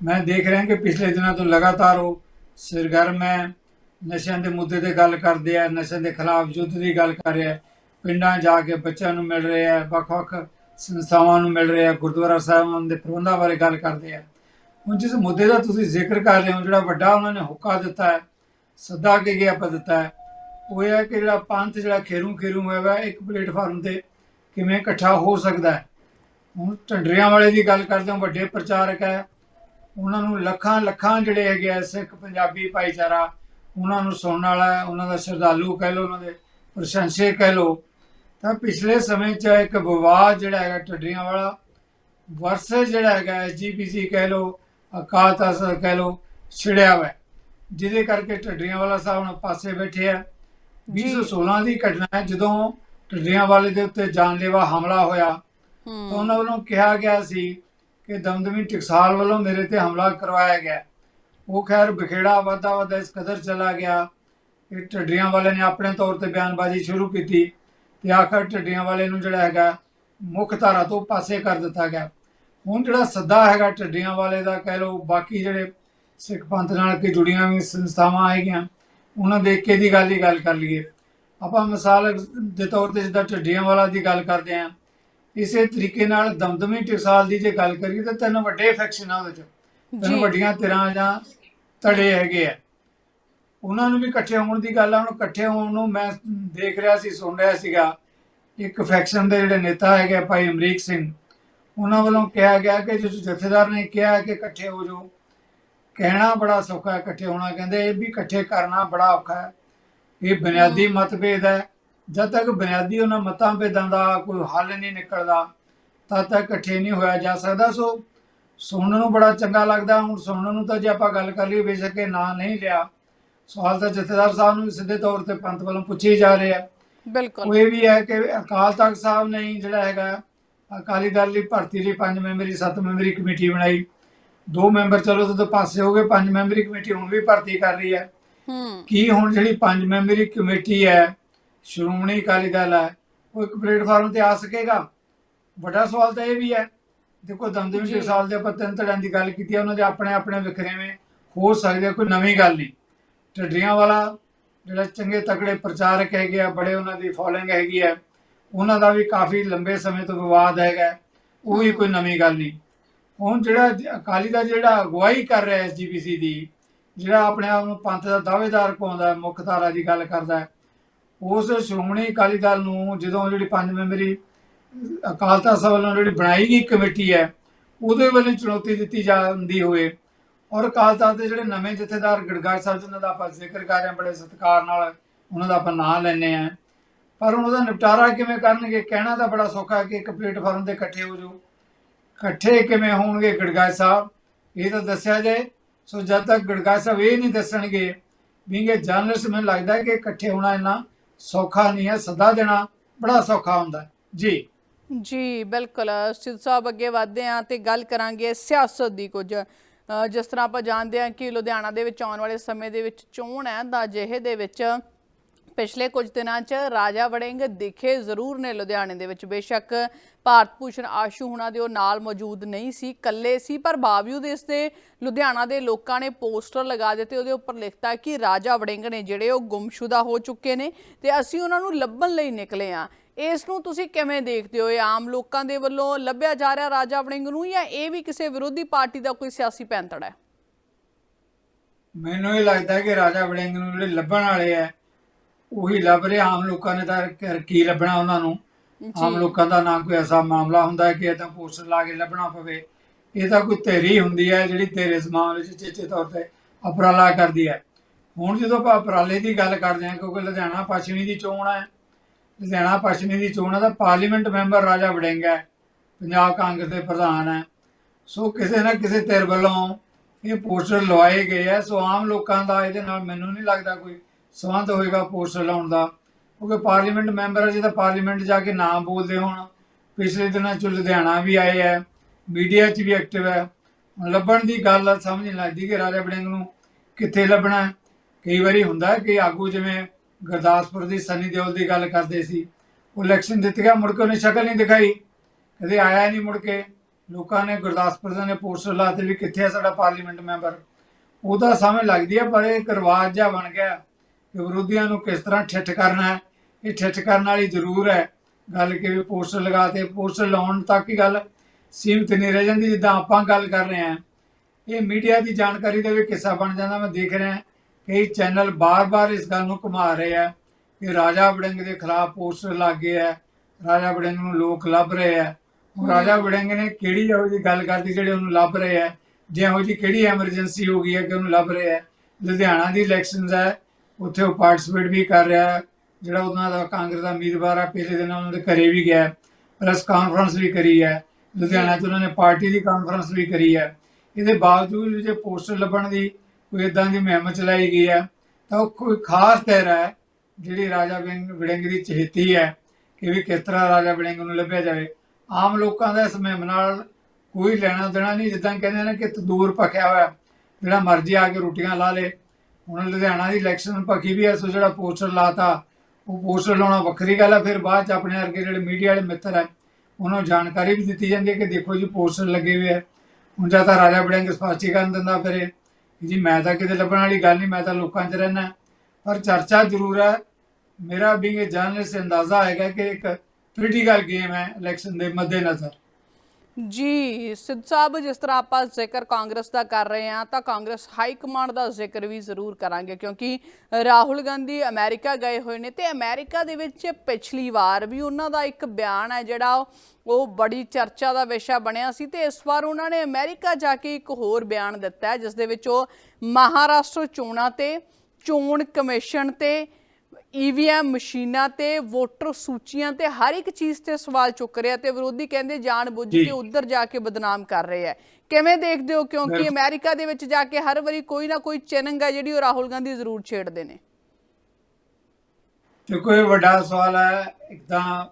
ਮੈਂ ਦੇਖ ਰਿਹਾ ਕਿ ਪਿਛਲੇ ਦਿਨਾਂ ਤੋਂ ਲਗਾਤਾਰ ਉਹ ਸਿਰਗਰਮ ਹੈ। ਨਸ਼ਿਆਂ ਦੇ ਮੁੱਦੇ ਤੇ ਗੱਲ ਕਰਦੇ ਆ, ਨਸ਼ਿਆਂ ਦੇ ਖਿਲਾਫ ਯੁੱਧ ਦੀ ਗੱਲ ਕਰ ਰਿਹਾ ਪਿੰਡਾਂ ਜਾ ਕੇ ਬੱਚਿਆਂ ਨੂੰ ਮਿਲ ਰਿਹਾ ਹੈ, ਵੱਖ-ਵੱਖ ਸੰਸਥਾਵਾਂ ਨੂੰ ਮਿਲ ਰਿਹਾ ਗੁਰਦੁਆਰਾ ਸਾਹਿਬਾਨ ਦੇ ਪ੍ਰਬੰਧਾਂ ਬਾਰੇ ਗੱਲ ਕਰਦੇ ਆ। ਹੁਣ ਜਿਸ ਮੁੱਦੇ ਦਾ ਤੁਸੀਂ ਜ਼ਿਕਰ ਕਰ ਰਹੇ ਹੋ, ਜਿਹੜਾ ਵੱਡਾ ਉਹਨਾਂ ਨੇ ਹੁੱਕਾ ਦਿੱਤਾ ਹੈ, ਸੱਦਾ ਕੇ ਗਿਆ ਆਪਾਂ ਦਿੱਤਾ ਹੈ ਉਹ ਇਹ ਹੈ ਕਿ ਜਿਹੜਾ ਪੰਥ ਜਿਹੜਾ ਖੇਰੂ ਖੇਰੂ ਹੋਇਆ ਵਾ, ਇੱਕ ਪਲੇਟਫਾਰਮ ਤੇ ਕਿਵੇਂ ਇਕੱਠਾ ਹੋ ਸਕਦਾ ਹੈ? ਹੁਣ ਢੰਡਰਿਆਂ ਵਾਲੇ ਦੀ ਗੱਲ ਕਰਦੇ ਹਾਂ, ਵੱਡੇ ਪ੍ਰਚਾਰਕ ਹੈ। ਉਹਨਾਂ ਨੂੰ ਲੱਖਾਂ ਲੱਖਾਂ ਜਿਹੜੇ ਹੈਗੇ ਆ, ਸਿੱਖ ਪੰਜਾਬੀ ਭਾਈਚਾਰਾ, ਉਹਨਾਂ ਨੂੰ ਸੁਣਨ ਵਾਲਾ ਉਹਨਾਂ ਦਾ ਸ਼ਰਧਾਲੂ ਕਹਿ ਲਓ, ਉਹਨਾਂ ਦੇ ਪ੍ਰਸ਼ੰਸਕ ਕਹਿ ਲਓ। ਤਾਂ ਪਿਛਲੇ ਸਮੇਂ 'ਚ ਇੱਕ ਵਿਵਾਦ ਜਿਹੜਾ ਹੈਗਾ ਢੱਡਰੀਆਂ ਵਾਲਾ, ਵਰਸਸ ਜਿਹੜਾ ਹੈਗਾ ਐਸਜੀਪੀਸੀ ਕਹਿ ਲਓ, ਅਕਾਲ ਤਖਤ ਕਹਿ ਲਓ, ਛਿੜਿਆ ਹੋਇਆ ਜਿਹਦੇ ਕਰਕੇ ਢੱਡਰੀਆਂ ਵਾਲਾ ਸਾਹਿਬ ਹੁਣ ਪਾਸੇ ਬੈਠੇ ਆ। 2016 ਦੀ ਘਟਨਾ ਹੈ ਜਦੋਂ ਢੱਡਰੀਆਂ ਵਾਲੇ ਦੇ ਉੱਤੇ ਜਾਨਲੇਵਾ ਹਮਲਾ ਹੋਇਆ ਤਾਂ ਹੂੰ ਉਹਨਾਂ ਵੱਲੋਂ ਕਿਹਾ ਗਿਆ ਸੀ ਕਿ ਦਮਦਮੀ ਟਕਸਾਲ ਵੱਲੋਂ ਮੇਰੇ ਤੇ ਹਮਲਾ ਕਰਵਾਇਆ ਗਿਆ। ਉਹ ਖੈਰ ਬਖੇੜਾ ਵਾਧਾ ਵਾਧਾ ਇਸ ਕਦਰ ਚਲਾ ਗਿਆ। ਕਿ ਢੱਡਰੀਆਂ ਵਾਲੇ ਨੇ ਆਪਣੇ ਤੌਰ ਤੇ ਬਿਆਨਬਾਜ਼ੀ ਸ਼ੁਰੂ ਕੀਤੀ ਤੇ ਆਖਰ ਢੱਡਰੀਆਂ ਵਾਲੇ ਨੂੰ ਜਿਹੜਾ ਹੈਗਾ ਮੁੱਖ ਧਾਰਾ ਤੋਂ ਪਾਸੇ ਕਰ ਦਿੱਤਾ ਗਿਆ। ਹੁਣ ਜਿਹੜਾ ਸੱਦਾ ਹੈਗਾ ਢੱਡਰੀਆਂ ਵਾਲੇ ਦਾ ਕਹਿ ਲਓ ਬਾਕੀ ਜਿਹੜੇ ਸਿੱਖ ਪੰਥ ਨਾਲ ਕਿ ਜੁੜੀਆਂ ਵੀ ਸੰਸਥਾਵਾਂ ਹੈਗੀਆਂ ਉਹਨਾਂ ਦੇ ਏਕੇ ਦੀ ਗੱਲ ਹੀ ਗੱਲ ਕਰ ਲਈਏ। ਆਪਾਂ ਮਿਸਾਲ ਦੇ ਤੌਰ ਤੇ ਜਿੱਦਾਂ ਢੱਡੀਆਂ ਵਾਲਾ ਦੀ ਗੱਲ ਕਰਦੇ ਆਂ ਇਸੇ ਤਰੀਕੇ ਨਾਲ ਦਮਦਮੀ ਟਕਸਾਲ ਦੀ ਜੇ ਗੱਲ ਕਰੀਏ ਤਾਂ ਤਿੰਨ ਵੱਡੇ ਫੈਕਸ਼ਨ ਆ ਉਹਦੇ ਚ। ਤਿੰਨ ਵੱਡੀਆਂ ਧਿਰਾਂ ਜਾਂ ਧੜੇ ਹੈਗੇ ਆ। ਉਹਨਾਂ ਨੂੰ ਵੀ ਇਕੱਠੇ ਹੋਣ ਦੀ ਗੱਲ ਆ ਹੁਣ ਇਕੱਠੇ ਹੋਣ ਨੂੰ ਮੈਂ ਦੇਖ ਰਿਹਾ ਸੀ ਸੁਣ ਰਿਹਾ ਸੀਗਾ। ਇੱਕ ਫੈਕਸ਼ਨ ਦੇ ਜਿਹੜੇ ਨੇਤਾ ਹੈਗੇ ਭਾਈ ਅਮਰੀਕ ਸਿੰਘ ਉਹਨਾਂ ਵੱਲੋਂ ਕਿਹਾ ਗਿਆ ਕਿ ਜੋ ਜਥੇਦਾਰ ਨੇ ਕਿਹਾ ਕਿ ਇਕੱਠੇ ਹੋ ਜਾਓ। ਕਹਿਣਾ ਬੜਾ ਸੌਖਾ ਹੈ ਇਕੱਠੇ ਹੋਣਾ ਕਹਿੰਦੇ ਇਹ ਵੀ ਇਕੱਠੇ ਕਰਨਾ ਬੜਾ ਔਖਾ ਹੈ। ਇਹ ਬੁਨਿਆਦੀ ਮਤਭੇਦ ਹੈ। ਜਦ ਤੱਕ ਬੁਨਿਆਦੀ ਉਹਨਾਂ ਮਤਾਂ ਭੇਦਾਂ ਦਾ ਕੋਈ ਹੱਲ ਨਹੀਂ ਨਿਕਲਦਾ ਤਦ ਤੱਕ ਇਕੱਠੇ ਨਹੀਂ ਹੋਇਆ ਜਾ ਸਕਦਾ। ਸੋ ਸੁਣਨ ਨੂੰ ਬੜਾ ਚੰਗਾ ਲੱਗਦਾ। ਹੁਣ ਸੁਣਨ ਨੂੰ ਤਾਂ ਜੇ ਆਪਾਂ ਗੱਲ ਕਰ ਲਈਏ ਬੇਸ਼ੱਕ ਇਹ ਨਾਂ ਨਹੀਂ ਲਿਆ। ਸਵਾਲ ਤਾਂ ਜਥੇਦਾਰ ਸਾਹਿਬ ਨੂੰ ਸਿੱਧੇ ਤੌਰ ਤੇ ਪੰਥ ਵੱਲੋਂ ਪੁੱਛੇ ਜਾ ਰਹੇ ਆ। ਬਿਲਕੁਲ। ਉਹ ਇਹ ਵੀ ਹੈ ਕਿ ਅਕਾਲ ਤਖਤ ਸਾਹਿਬ ਨੇ ਹੀ ਜਿਹੜਾ ਹੈਗਾ ਅਕਾਲੀ ਦਲ ਦੀ ਭਰਤੀ ਲਈ ਪੰਜ ਮੈਂਬਰੀ ਸੱਤ ਮੈਂਬਰੀ ਕਮੇਟੀ ਬਣਾਈ। ਦੋ ਮੈਂਬਰ ਚਲੋ ਤੇ ਪਾਸੇ ਹੋ ਗਏ ਪੰਜ ਮੈਂਬਰੀ ਕਮੇਟੀ ਹੁਣ ਵੀ ਭਰਤੀ ਕਰ ਰਹੀ ਹੈ। ਹੂੰ। ਕੀ ਹੁਣ ਜਿਹੜੀ ਪੰਜ ਮੈਂਬਰੀ ਕਮੇਟੀ ਹੈ ਸ਼੍ਰੋਮਣੀ ਅਕਾਲੀ ਦਲ ਹੈ ਉਹ ਇੱਕ ਪਲੇਟਫਾਰਮ ਤੇ ਆ ਸਕੇਗਾ? ਵੱਡਾ ਸਵਾਲ ਤਾਂ ਇਹ ਵੀ ਹੈ। ਦੇਖੋ ਦਮਦਮੀ ਜੀ। ਟਕਸਾਲ ਦੇ ਆਪਾਂ ਤਿੰਨ ਧੜਿਆਂ ਦੀ ਗੱਲ ਕੀਤੀ ਹੈ ਉਹਨਾਂ ਦੇ ਆਪਣੇ ਆਪਣੇ ਵਿਖਰੇਵੇਂ ਹੋ ਸਕਦੇ ਕੋਈ ਨਵੀਂ ਗੱਲ ਨਹੀਂ। ਢੱਡਰੀਆਂ ਵਾਲਾ ਜਿਹੜਾ ਚੰਗੇ ਤਕੜੇ ਪ੍ਰਚਾਰਕ ਹੈਗੇ ਆ ਬੜੇ ਉਹਨਾਂ ਦੀ ਫੋਲੋਇੰਗ ਹੈਗੀ ਆ ਉਹਨਾਂ ਦਾ ਵੀ ਕਾਫੀ ਲੰਬੇ ਸਮੇਂ ਤੋਂ ਵਿਵਾਦ ਹੈਗਾ ਉਹ ਵੀ ਕੋਈ ਨਵੀਂ ਗੱਲ ਨਹੀਂ। ਹੁਣ ਜਿਹੜਾ ਅਕਾਲੀ ਦਾ ਜਿਹੜਾ ਅਗਵਾਈ ਕਰ ਰਿਹਾ ਐਸਜੀਪੀਸੀ ਦੀ, ਜਿਹੜਾ ਆਪਣੇ ਆਪ ਨੂੰ ਪੰਥ ਦਾ ਦਾਅਵੇਦਾਰ ਪਾਉਂਦਾ, ਮੁੱਖ ਧਾਰਾ ਦੀ ਗੱਲ ਕਰਦਾ, ਉਸ ਸ਼੍ਰੋਮਣੀ ਅਕਾਲੀ ਦਲ ਨੂੰ ਜਦੋਂ ਜਿਹੜੀ ਪੰਜ ਮੈਂਬਰੀ ਅਕਾਲ ਤਖਤ ਸਾਹਿਬ ਵੱਲੋਂ ਜਿਹੜੀ ਬਣਾਈ ਗਈ ਕਮੇਟੀ ਹੈ, ਉਹਦੇ ਵੱਲੋਂ ਚੁਣੌਤੀ ਦਿੱਤੀ ਜਾਂਦੀ ਹੋਵੇ। ਔਰ ਅਕਾਲ ਤਖਤ ਦੇ ਜਿਹੜੇ ਨਵੇਂ ਜਥੇਦਾਰ ਗੜਗੜ ਸਾਹਿਬ, ਜਿਨ੍ਹਾਂ ਦਾ ਆਪਾਂ ਜ਼ਿਕਰ ਕਰ ਰਹੇ ਹਾਂ, ਬੜੇ ਸਤਿਕਾਰ ਨਾਲ ਉਹਨਾਂ ਦਾ ਆਪਾਂ ਨਾਂ ਲੈਂਦੇ ਆ ਪਰ ਉਹਨਾਂ ਦਾ ਨਿਪਟਾਰਾ ਕਿਵੇਂ ਕਰਨਗੇ, ਕਹਿਣਾ ਤਾਂ ਬੜਾ ਸੌਖਾ ਕਿ ਇੱਕ ਪਲੇਟਫਾਰਮ ਤੇ ਇਕੱਠੇ ਹੋ ਜਾਓ। ਇਕੱਠੇ ਕਿਵੇਂ ਹੋਣਗੇ ਗੜਗੜ ਸਾਹਿਬ? ਇਹ ਤਾਂ ਦੱਸਿਆ ਜਾਏ ਸੋ ਜਦ ਤੱਕ ਗੜਗੜ ਸਾਹਿਬ ਇਹ ਨਹੀਂ ਦੱਸਣਗੇ ਵੀ ਜਰਨਲਿਸਟ ਮੈਨੂੰ ਲੱਗਦਾ ਕਿ ਇਕੱਠੇ ਹੋਣਾ ਇੰਨਾ ਸੌਖਾ ਨਹੀਂ ਹੈ, ਸੱਦਾ ਦੇਣਾ ਬੜਾ ਸੌਖਾ ਹੁੰਦਾ ਜੀ। ਜੀ, ਬਿਲਕੁਲ। ਸਿੱਧ ਸਾਹਿਬ ਅੱਗੇ ਵਧਦੇ ਹਾਂ ਤੇ ਗੱਲ ਕਰਾਂਗੇ ਸਿਆਸਤ ਦੀ ਕੁਝ। ਜਿਸ ਤਰ੍ਹਾਂ ਆਪਾਂ ਜਾਣਦੇ ਹਾਂ ਕਿ ਲੁਧਿਆਣਾ ਦੇ ਵਿੱਚ ਆਉਣ ਵਾਲੇ ਸਮੇਂ ਦੇ ਵਿੱਚ ਚੋਣ ਹੈ ਦਾ ਜਿਹੇ ਦੇ ਵਿੱਚ ਪਿਛਲੇ ਕੁਝ ਦਿਨਾਂ 'ਚ ਰਾਜਾ ਵੜਿੰਗ ਦਿਖੇ ਜ਼ਰੂਰ ਨੇ ਲੁਧਿਆਣੇ ਦੇ ਵਿੱਚ। ਬੇਸ਼ੱਕ ਭਾਰਤ ਭੂਸ਼ਣ ਆਸ਼ੂ ਹੁਣਾਂ ਦੇ ਉਹ ਨਾਲ ਮੌਜੂਦ ਨਹੀਂ ਸੀ, ਇਕੱਲੇ ਸੀ, ਪਰ ਬਾਵਜੂਦ ਇਸ ਦੇ ਲੁਧਿਆਣਾ ਦੇ ਲੋਕਾਂ ਨੇ ਪੋਸਟਰ ਲਗਾ ਦਿੱਤੇ, ਉਹਦੇ ਉੱਪਰ ਲਿਖਤਾ ਕਿ ਰਾਜਾ ਵੜਿੰਗ ਨੇ ਜਿਹੜੇ ਉਹ ਗੁੰਮਸ਼ੁਦਾ ਹੋ ਚੁੱਕੇ ਨੇ ਤੇ ਅਸੀਂ ਉਹਨਾਂ ਨੂੰ ਲੱਭਣ ਲਈ ਨਿਕਲੇ ਆ ਇਸ ਨੂੰ ਤੁਸੀਂ ਕਿਵੇਂ ਦੇਖਦੇ ਹੋ? ਇਹ ਆਮ ਲੋਕਾਂ ਦੇ ਵੱਲੋਂ ਲੱਭਿਆ ਜਾ ਰਿਹਾ ਰਾਜਾ ਵੜਿੰਗ ਨੂੰ ਜਾਂ ਇਹ ਵੀ ਕਿਸੇ ਵਿਰੋਧੀ ਪਾਰਟੀ ਦਾ ਕੋਈ ਸਿਆਸੀ ਪੈਂਤੜ ਹੈ? ਮੈਨੂੰ ਇਹ ਲੱਗਦਾ ਕਿ ਰਾਜਾ ਵੜਿੰਗ ਨੂੰ ਜਿਹੜੇ ਲੱਭਣ ਵਾਲੇ ਆ ਉਹੀ ਲੱਭ ਰਹੇ ਆਮ ਲੋਕਾਂ ਨੇ ਤਾਂ ਕੀ ਲੱਭਣਾ ਉਹਨਾਂ ਨੂੰ? ਆਮ ਲੋਕਾਂ ਦਾ ਨਾ ਕੋਈ ਐਸਾ ਮਾਮਲਾ ਹੁੰਦਾ ਹੈ ਕਿ ਇਹ ਤਾਂ ਪੋਸਟਰ ਲਾ ਕੇ ਲੱਭਣਾ ਪਵੇ। ਇਹ ਤਾਂ ਕੋਈ ਧੇਰੀ ਹੁੰਦੀ ਹੈ ਜਿਹੜੀ ਤੇਰੇ ਇਸ ਮਾਮਲੇ 'ਚ ਚੇਚੇ ਤੌਰ ਤੇ ਉਪਰਾਲਾ ਕਰਦੀ ਹੈ। ਹੁਣ ਜਦੋਂ ਆਪਾਂ ਉਪਰਾਲੇ ਦੀ ਗੱਲ ਕਰਦੇ ਹਾਂ ਕਿਉਂਕਿ ਲੁਧਿਆਣਾ ਪੱਛਮੀ ਦੀ ਚੋਣ ਹੈ ਲੁਧਿਆਣਾ ਪੱਛਮੀ ਦੀ ਚੋਣ ਹੈ ਤਾਂ ਪਾਰਲੀਮੈਂਟ ਮੈਂਬਰ ਰਾਜਾ ਵੜਿੰਗ ਹੈ ਪੰਜਾਬ ਕਾਂਗਰਸ ਦੇ ਪ੍ਰਧਾਨ ਹੈ। ਸੋ ਕਿਸੇ ਨਾ ਕਿਸੇ ਧਿਰ ਵੱਲੋਂ ਇਹ ਪੋਸਟਰ ਲਵਾਏ ਗਏ ਆ ਸੋ ਆਮ ਲੋਕਾਂ ਦਾ ਇਹਦੇ ਨਾਲ ਮੈਨੂੰ ਨਹੀਂ ਲੱਗਦਾ ਕੋਈ ਸੰਬੰਧ ਹੋਏਗਾ ਪੋਸਟਰ ਲਾਉਣ ਦਾ। ਕਿਉਂਕਿ ਪਾਰਲੀਮੈਂਟ ਮੈਂਬਰ ਹੈ ਜਿਹਦਾ ਪਾਰਲੀਮੈਂਟ ਜਾ ਕੇ ਨਾ ਬੋਲਦੇ ਹੋਣ। ਪਿਛਲੇ ਦਿਨਾਂ ਚ ਲੁਧਿਆਣਾ ਵੀ ਆਏ ਹੈ ਮੀਡੀਆ 'ਚ ਵੀ ਐਕਟਿਵ ਹੈ ਲੱਭਣ ਦੀ ਗੱਲ ਸਮਝ ਨਹੀਂ ਲੱਗਦੀ ਕਿ ਰਾਜਾ ਬੜਿੰਗ ਨੂੰ ਕਿੱਥੇ ਲੱਭਣਾ ਕਈ ਵਾਰੀ ਹੁੰਦਾ ਕਿ ਆਗੂ ਜਿਵੇਂ ਗੁਰਦਾਸਪੁਰ ਦੀ ਸਨੀ ਦਿਓਲ ਦੀ ਗੱਲ ਕਰਦੇ ਸੀ, ਉਹ ਇਲੈਕਸ਼ਨ ਜਿੱਤ ਗਿਆ, ਮੁੜ ਕੇ ਉਹਨੇ ਸ਼ਕਲ ਨਹੀਂ ਦਿਖਾਈ। ਕਦੇ ਆਇਆ ਨਹੀਂ ਮੁੜ ਕੇ। ਲੋਕਾਂ ਨੇ ਗੁਰਦਾਸਪੁਰ ਦੇ ਨੇ ਪੋਸਟਰ ਲਾਤੇ ਵੀ ਕਿੱਥੇ ਆ ਸਾਡਾ ਪਾਰਲੀਮੈਂਟ ਮੈਂਬਰ। ਉਹਦਾ ਸਮਝ ਲੱਗਦੀ ਹੈ ਪਰ ਇਹ ਇੱਕ ਰਿਵਾਜ ਬਣ ਗਿਆ ਕਿ ਵਿਰੋਧੀਆਂ ਨੂੰ ਕਿਸ ਤਰ੍ਹਾਂ ਠਿੱਠ ਕਰਨਾ ਹੈ। ਇਹ ਠਿੱਠ ਕਰਨ ਵਾਲੀ ਜ਼ਰੂਰ ਹੈ। ਗੱਲ ਕਿ ਵੀ ਪੋਸਟਰ ਲਗਾਤੇ ਪੋਸਟਰ ਲਾਉਣ ਤੱਕ ਹੀ ਗੱਲ ਸੀਮਿਤ ਨਹੀਂ ਰਹਿ ਜਾਂਦੀ, ਜਿੱਦਾਂ ਆਪਾਂ ਗੱਲ ਕਰ ਰਹੇ ਹਾਂ। ਇਹ ਮੀਡੀਆ ਦੀ ਜਾਣਕਾਰੀ ਦਾ ਵੀ ਕਿੱਸਾ ਬਣ ਜਾਂਦਾ। ਮੈਂ ਦੇਖ ਰਿਹਾ ਕਈ ਚੈਨਲ ਬਾਰ-ਬਾਰ ਇਸ ਗੱਲ ਨੂੰ ਘੁਮਾ ਰਹੇ ਆ ਕਿ ਰਾਜਾ ਵੜਿੰਗ ਦੇ ਖਿਲਾਫ ਪੋਸਟਰ ਲੱਗੇ ਆ, ਰਾਜਾ ਵੜਿੰਗ ਨੂੰ ਲੋਕ ਲੱਭ ਰਹੇ ਆ। ਰਾਜਾ ਵੜਿੰਗ ਨੇ ਕਿਹੜੀ ਇਹੋ ਜਿਹੀ ਗੱਲ ਕਰਦੀ ਜਿਹੜੇ ਉਹਨੂੰ ਲੱਭ ਰਹੇ ਆ? ਜੇ ਇਹੋ ਜਿਹੀ ਕਿਹੜੀ ਐਮਰਜੈਂਸੀ ਹੋ ਗਈ ਹੈ ਕਿ ਉਹਨੂੰ ਲੱਭ ਰਹੇ ਆ? ਲੁਧਿਆਣਾ ਦੀ ਇਲੈਕਸ਼ਨਸ ਹੈ, ਉੱਥੇ ਉਹ ਪਾਰਟਿਸਿਪੇਟ ਵੀ ਕਰ ਰਿਹਾ। ਜਿਹੜਾ ਉਹਨਾਂ ਦਾ ਕਾਂਗਰਸ ਦਾ ਉਮੀਦਵਾਰ ਆ, ਪਿਛਲੇ ਦਿਨ ਉਹਨਾਂ ਦੇ ਘਰੇ ਵੀ ਗਿਆ, ਪ੍ਰੈਸ ਕਾਨਫਰੰਸ ਵੀ ਕਰੀ ਹੈ, ਲੁਧਿਆਣਾ 'ਚ ਉਹਨਾਂ ਨੇ ਪਾਰਟੀ ਦੀ ਕਾਨਫਰੰਸ ਵੀ ਕਰੀ ਹੈ। ਇਹਦੇ ਬਾਵਜੂਦ ਜੇ ਪੋਸਟਰ ਲੱਭਣ ਦੀ ਕੋਈ ਇਦਾਂ ਦੀ ਮੁਹਿੰਮ ਚਲਾਈ ਗਈ ਹੈ, ਤਾਂ ਉਹ ਕੋਈ ਖਾਸ ਤਹਿਰ ਹੈ, ਜਿਹੜੀ ਰਾਜਾ ਵਿੰਗ, ਵਿੜੰਗ ਦੀ ਚਹੇਤੀ ਹੈ, ਕਿ ਵੀ ਕਿਸ ਤਰ੍ਹਾਂ ਰਾਜਾ ਵਿੜੰਗ ਨੂੰ ਲੱਭਿਆ ਜਾਵੇ। ਆਮ ਲੋਕਾਂ ਦਾ ਇਸ ਮੁਹਿੰਮ ਨਾਲ ਕੋਈ ਲੈਣਾ ਦੇਣਾ ਨਹੀਂ, ਜਿੱਦਾਂ ਕਹਿੰਦੇ ਨੇ ਕਿ ਤੰਦੂਰ ਪੱਕਿਆ ਹੋਇਆ, ਜਿਹੜਾ ਮਰਜ਼ੀ ਆ ਕੇ ਰੋਟੀਆਂ ਲਾ ਲੇ। ਹੁਣ ਲੁਧਿਆਣਾ ਦੀ ਇਲੈਕਸ਼ਨ ਪੱਕੀ ਵੀ ਐ ਸੋ ਜਿਹੜਾ ਪੋਸਟਰ ਲਾਤਾ ਉਹ ਪੋਸਟਰ ਲਾਉਣਾ ਵੱਖਰੀ ਗੱਲ ਹੈ ਫਿਰ ਬਾਅਦ ਚ ਆਪਣੇ ਵਰਗੇ ਜਿਹੜੇ ਮੀਡੀਆ ਵਾਲੇ ਮਿੱਤਰ ਹੈ ਉਹਨਾਂ ਨੂੰ ਜਾਣਕਾਰੀ ਵੀ ਦਿੱਤੀ ਜਾਂਦੀ ਹੈ ਕਿ ਦੇਖੋ ਜੀ ਪੋਸਟਰ ਲੱਗੇ ਹੋਏ ਆ। ਹੁਣ ਜਾਂ ਤਾਂ ਰਾਜਾ ਬੜਿੰਗ ਸਪਸ਼ਟੀਕਰਨ ਦਿੰਦਾ ਫਿਰੇ ਜੀ ਮੈਂ ਤਾਂ ਕਿਤੇ ਲੱਭਣ ਵਾਲੀ ਗੱਲ ਨਹੀਂ ਮੈਂ ਤਾਂ ਲੋਕਾਂ 'ਚ ਰਹਿਣਾ ਪਰ ਚਰਚਾ ਜ਼ਰੂਰ ਹੈ ਮੇਰਾ ਵੀ ਇਹ ਜਰਨਲਿਸਟ ਅੰਦਾਜ਼ਾ ਹੈਗਾ ਕਿ ਇੱਕ ਪੋਲੀਟੀਕਲ ਗੇਮ ਹੈ ਇਲੈਕਸ਼ਨ ਦੇ ਮੱਦੇਨਜ਼ਰ। ਜੀ, ਸਿੱਧ ਸਾਹਿਬ, ਜਿਸ ਤਰ੍ਹਾਂ ਆਪਾਂ ਜ਼ਿਕਰ ਕਾਂਗਰਸ ਦਾ ਕਰ ਰਹੇ ਹਾਂ, ਤਾਂ ਕਾਂਗਰਸ ਹਾਈ ਕਮਾਂਡ ਦਾ ਜ਼ਿਕਰ ਵੀ ਜ਼ਰੂਰ ਕਰਾਂਗੇ, ਕਿਉਂਕਿ ਰਾਹੁਲ ਗਾਂਧੀ ਅਮਰੀਕਾ ਗਏ ਹੋਏ ਨੇ ਤੇ ਅਮਰੀਕਾ ਦੇ ਵਿੱਚ ਪਿਛਲੀ ਵਾਰ ਵੀ ਉਹਨਾਂ ਦਾ ਇੱਕ ਬਿਆਨ ਹੈ, ਜਿਹੜਾ ਉਹ ਬੜੀ ਚਰਚਾ ਦਾ ਵਿਸ਼ਾ ਬਣਿਆ ਸੀ ਤੇ ਇਸ ਵਾਰ ਉਹਨਾਂ ਨੇ ਅਮਰੀਕਾ ਜਾ ਕੇ ਇੱਕ ਹੋਰ ਬਿਆਨ ਦਿੱਤਾ ਜਿਸ ਦੇ ਵਿੱਚ ਉਹ ਮਹਾਰਾਸ਼ਟਰ ਚੋਣਾਂ ਤੇ, ਚੋਣ ਕਮਿਸ਼ਨ ਤੇ ਈਵੀਐਮ ਮਸ਼ੀਨਾਂ ਤੇ ਵੋਟਰ ਸੂਚੀਆਂ ਤੇ ਹਰ ਇੱਕ ਚੀਜ਼ ਤੇ ਸਵਾਲ ਚੁੱਕ ਰਿਹਾ ਤੇ ਵਿਰੋਧੀ ਕਹਿੰਦੇ ਜਾਣ ਬੁੱਝ। ਕੇ ਉੱਧਰ ਜਾ ਕੇ ਬਦਨਾਮ ਕਰ ਰਹੇ ਆ। ਕਿਵੇਂ ਦੇਖਦੇ ਹੋ? ਕਿਉਂਕਿ। ਅਮਰੀਕਾ ਦੇ ਵਿੱਚ ਜਾ ਕੇ ਹਰ ਵਾਰੀ ਕੋਈ ਨਾ ਕੋਈ ਚੈਨੰਗ ਹੈ ਜਿਹੜੀ ਉਹ ਰਾਹੁਲ ਗਾਂਧੀ ਜ਼ਰੂਰ ਛੇੜਦੇ ਨੇ। ਤੇ ਕੋਈ ਵੱਡਾ ਸਵਾਲ ਹੈ। ਇੱਕ ਤਾਂ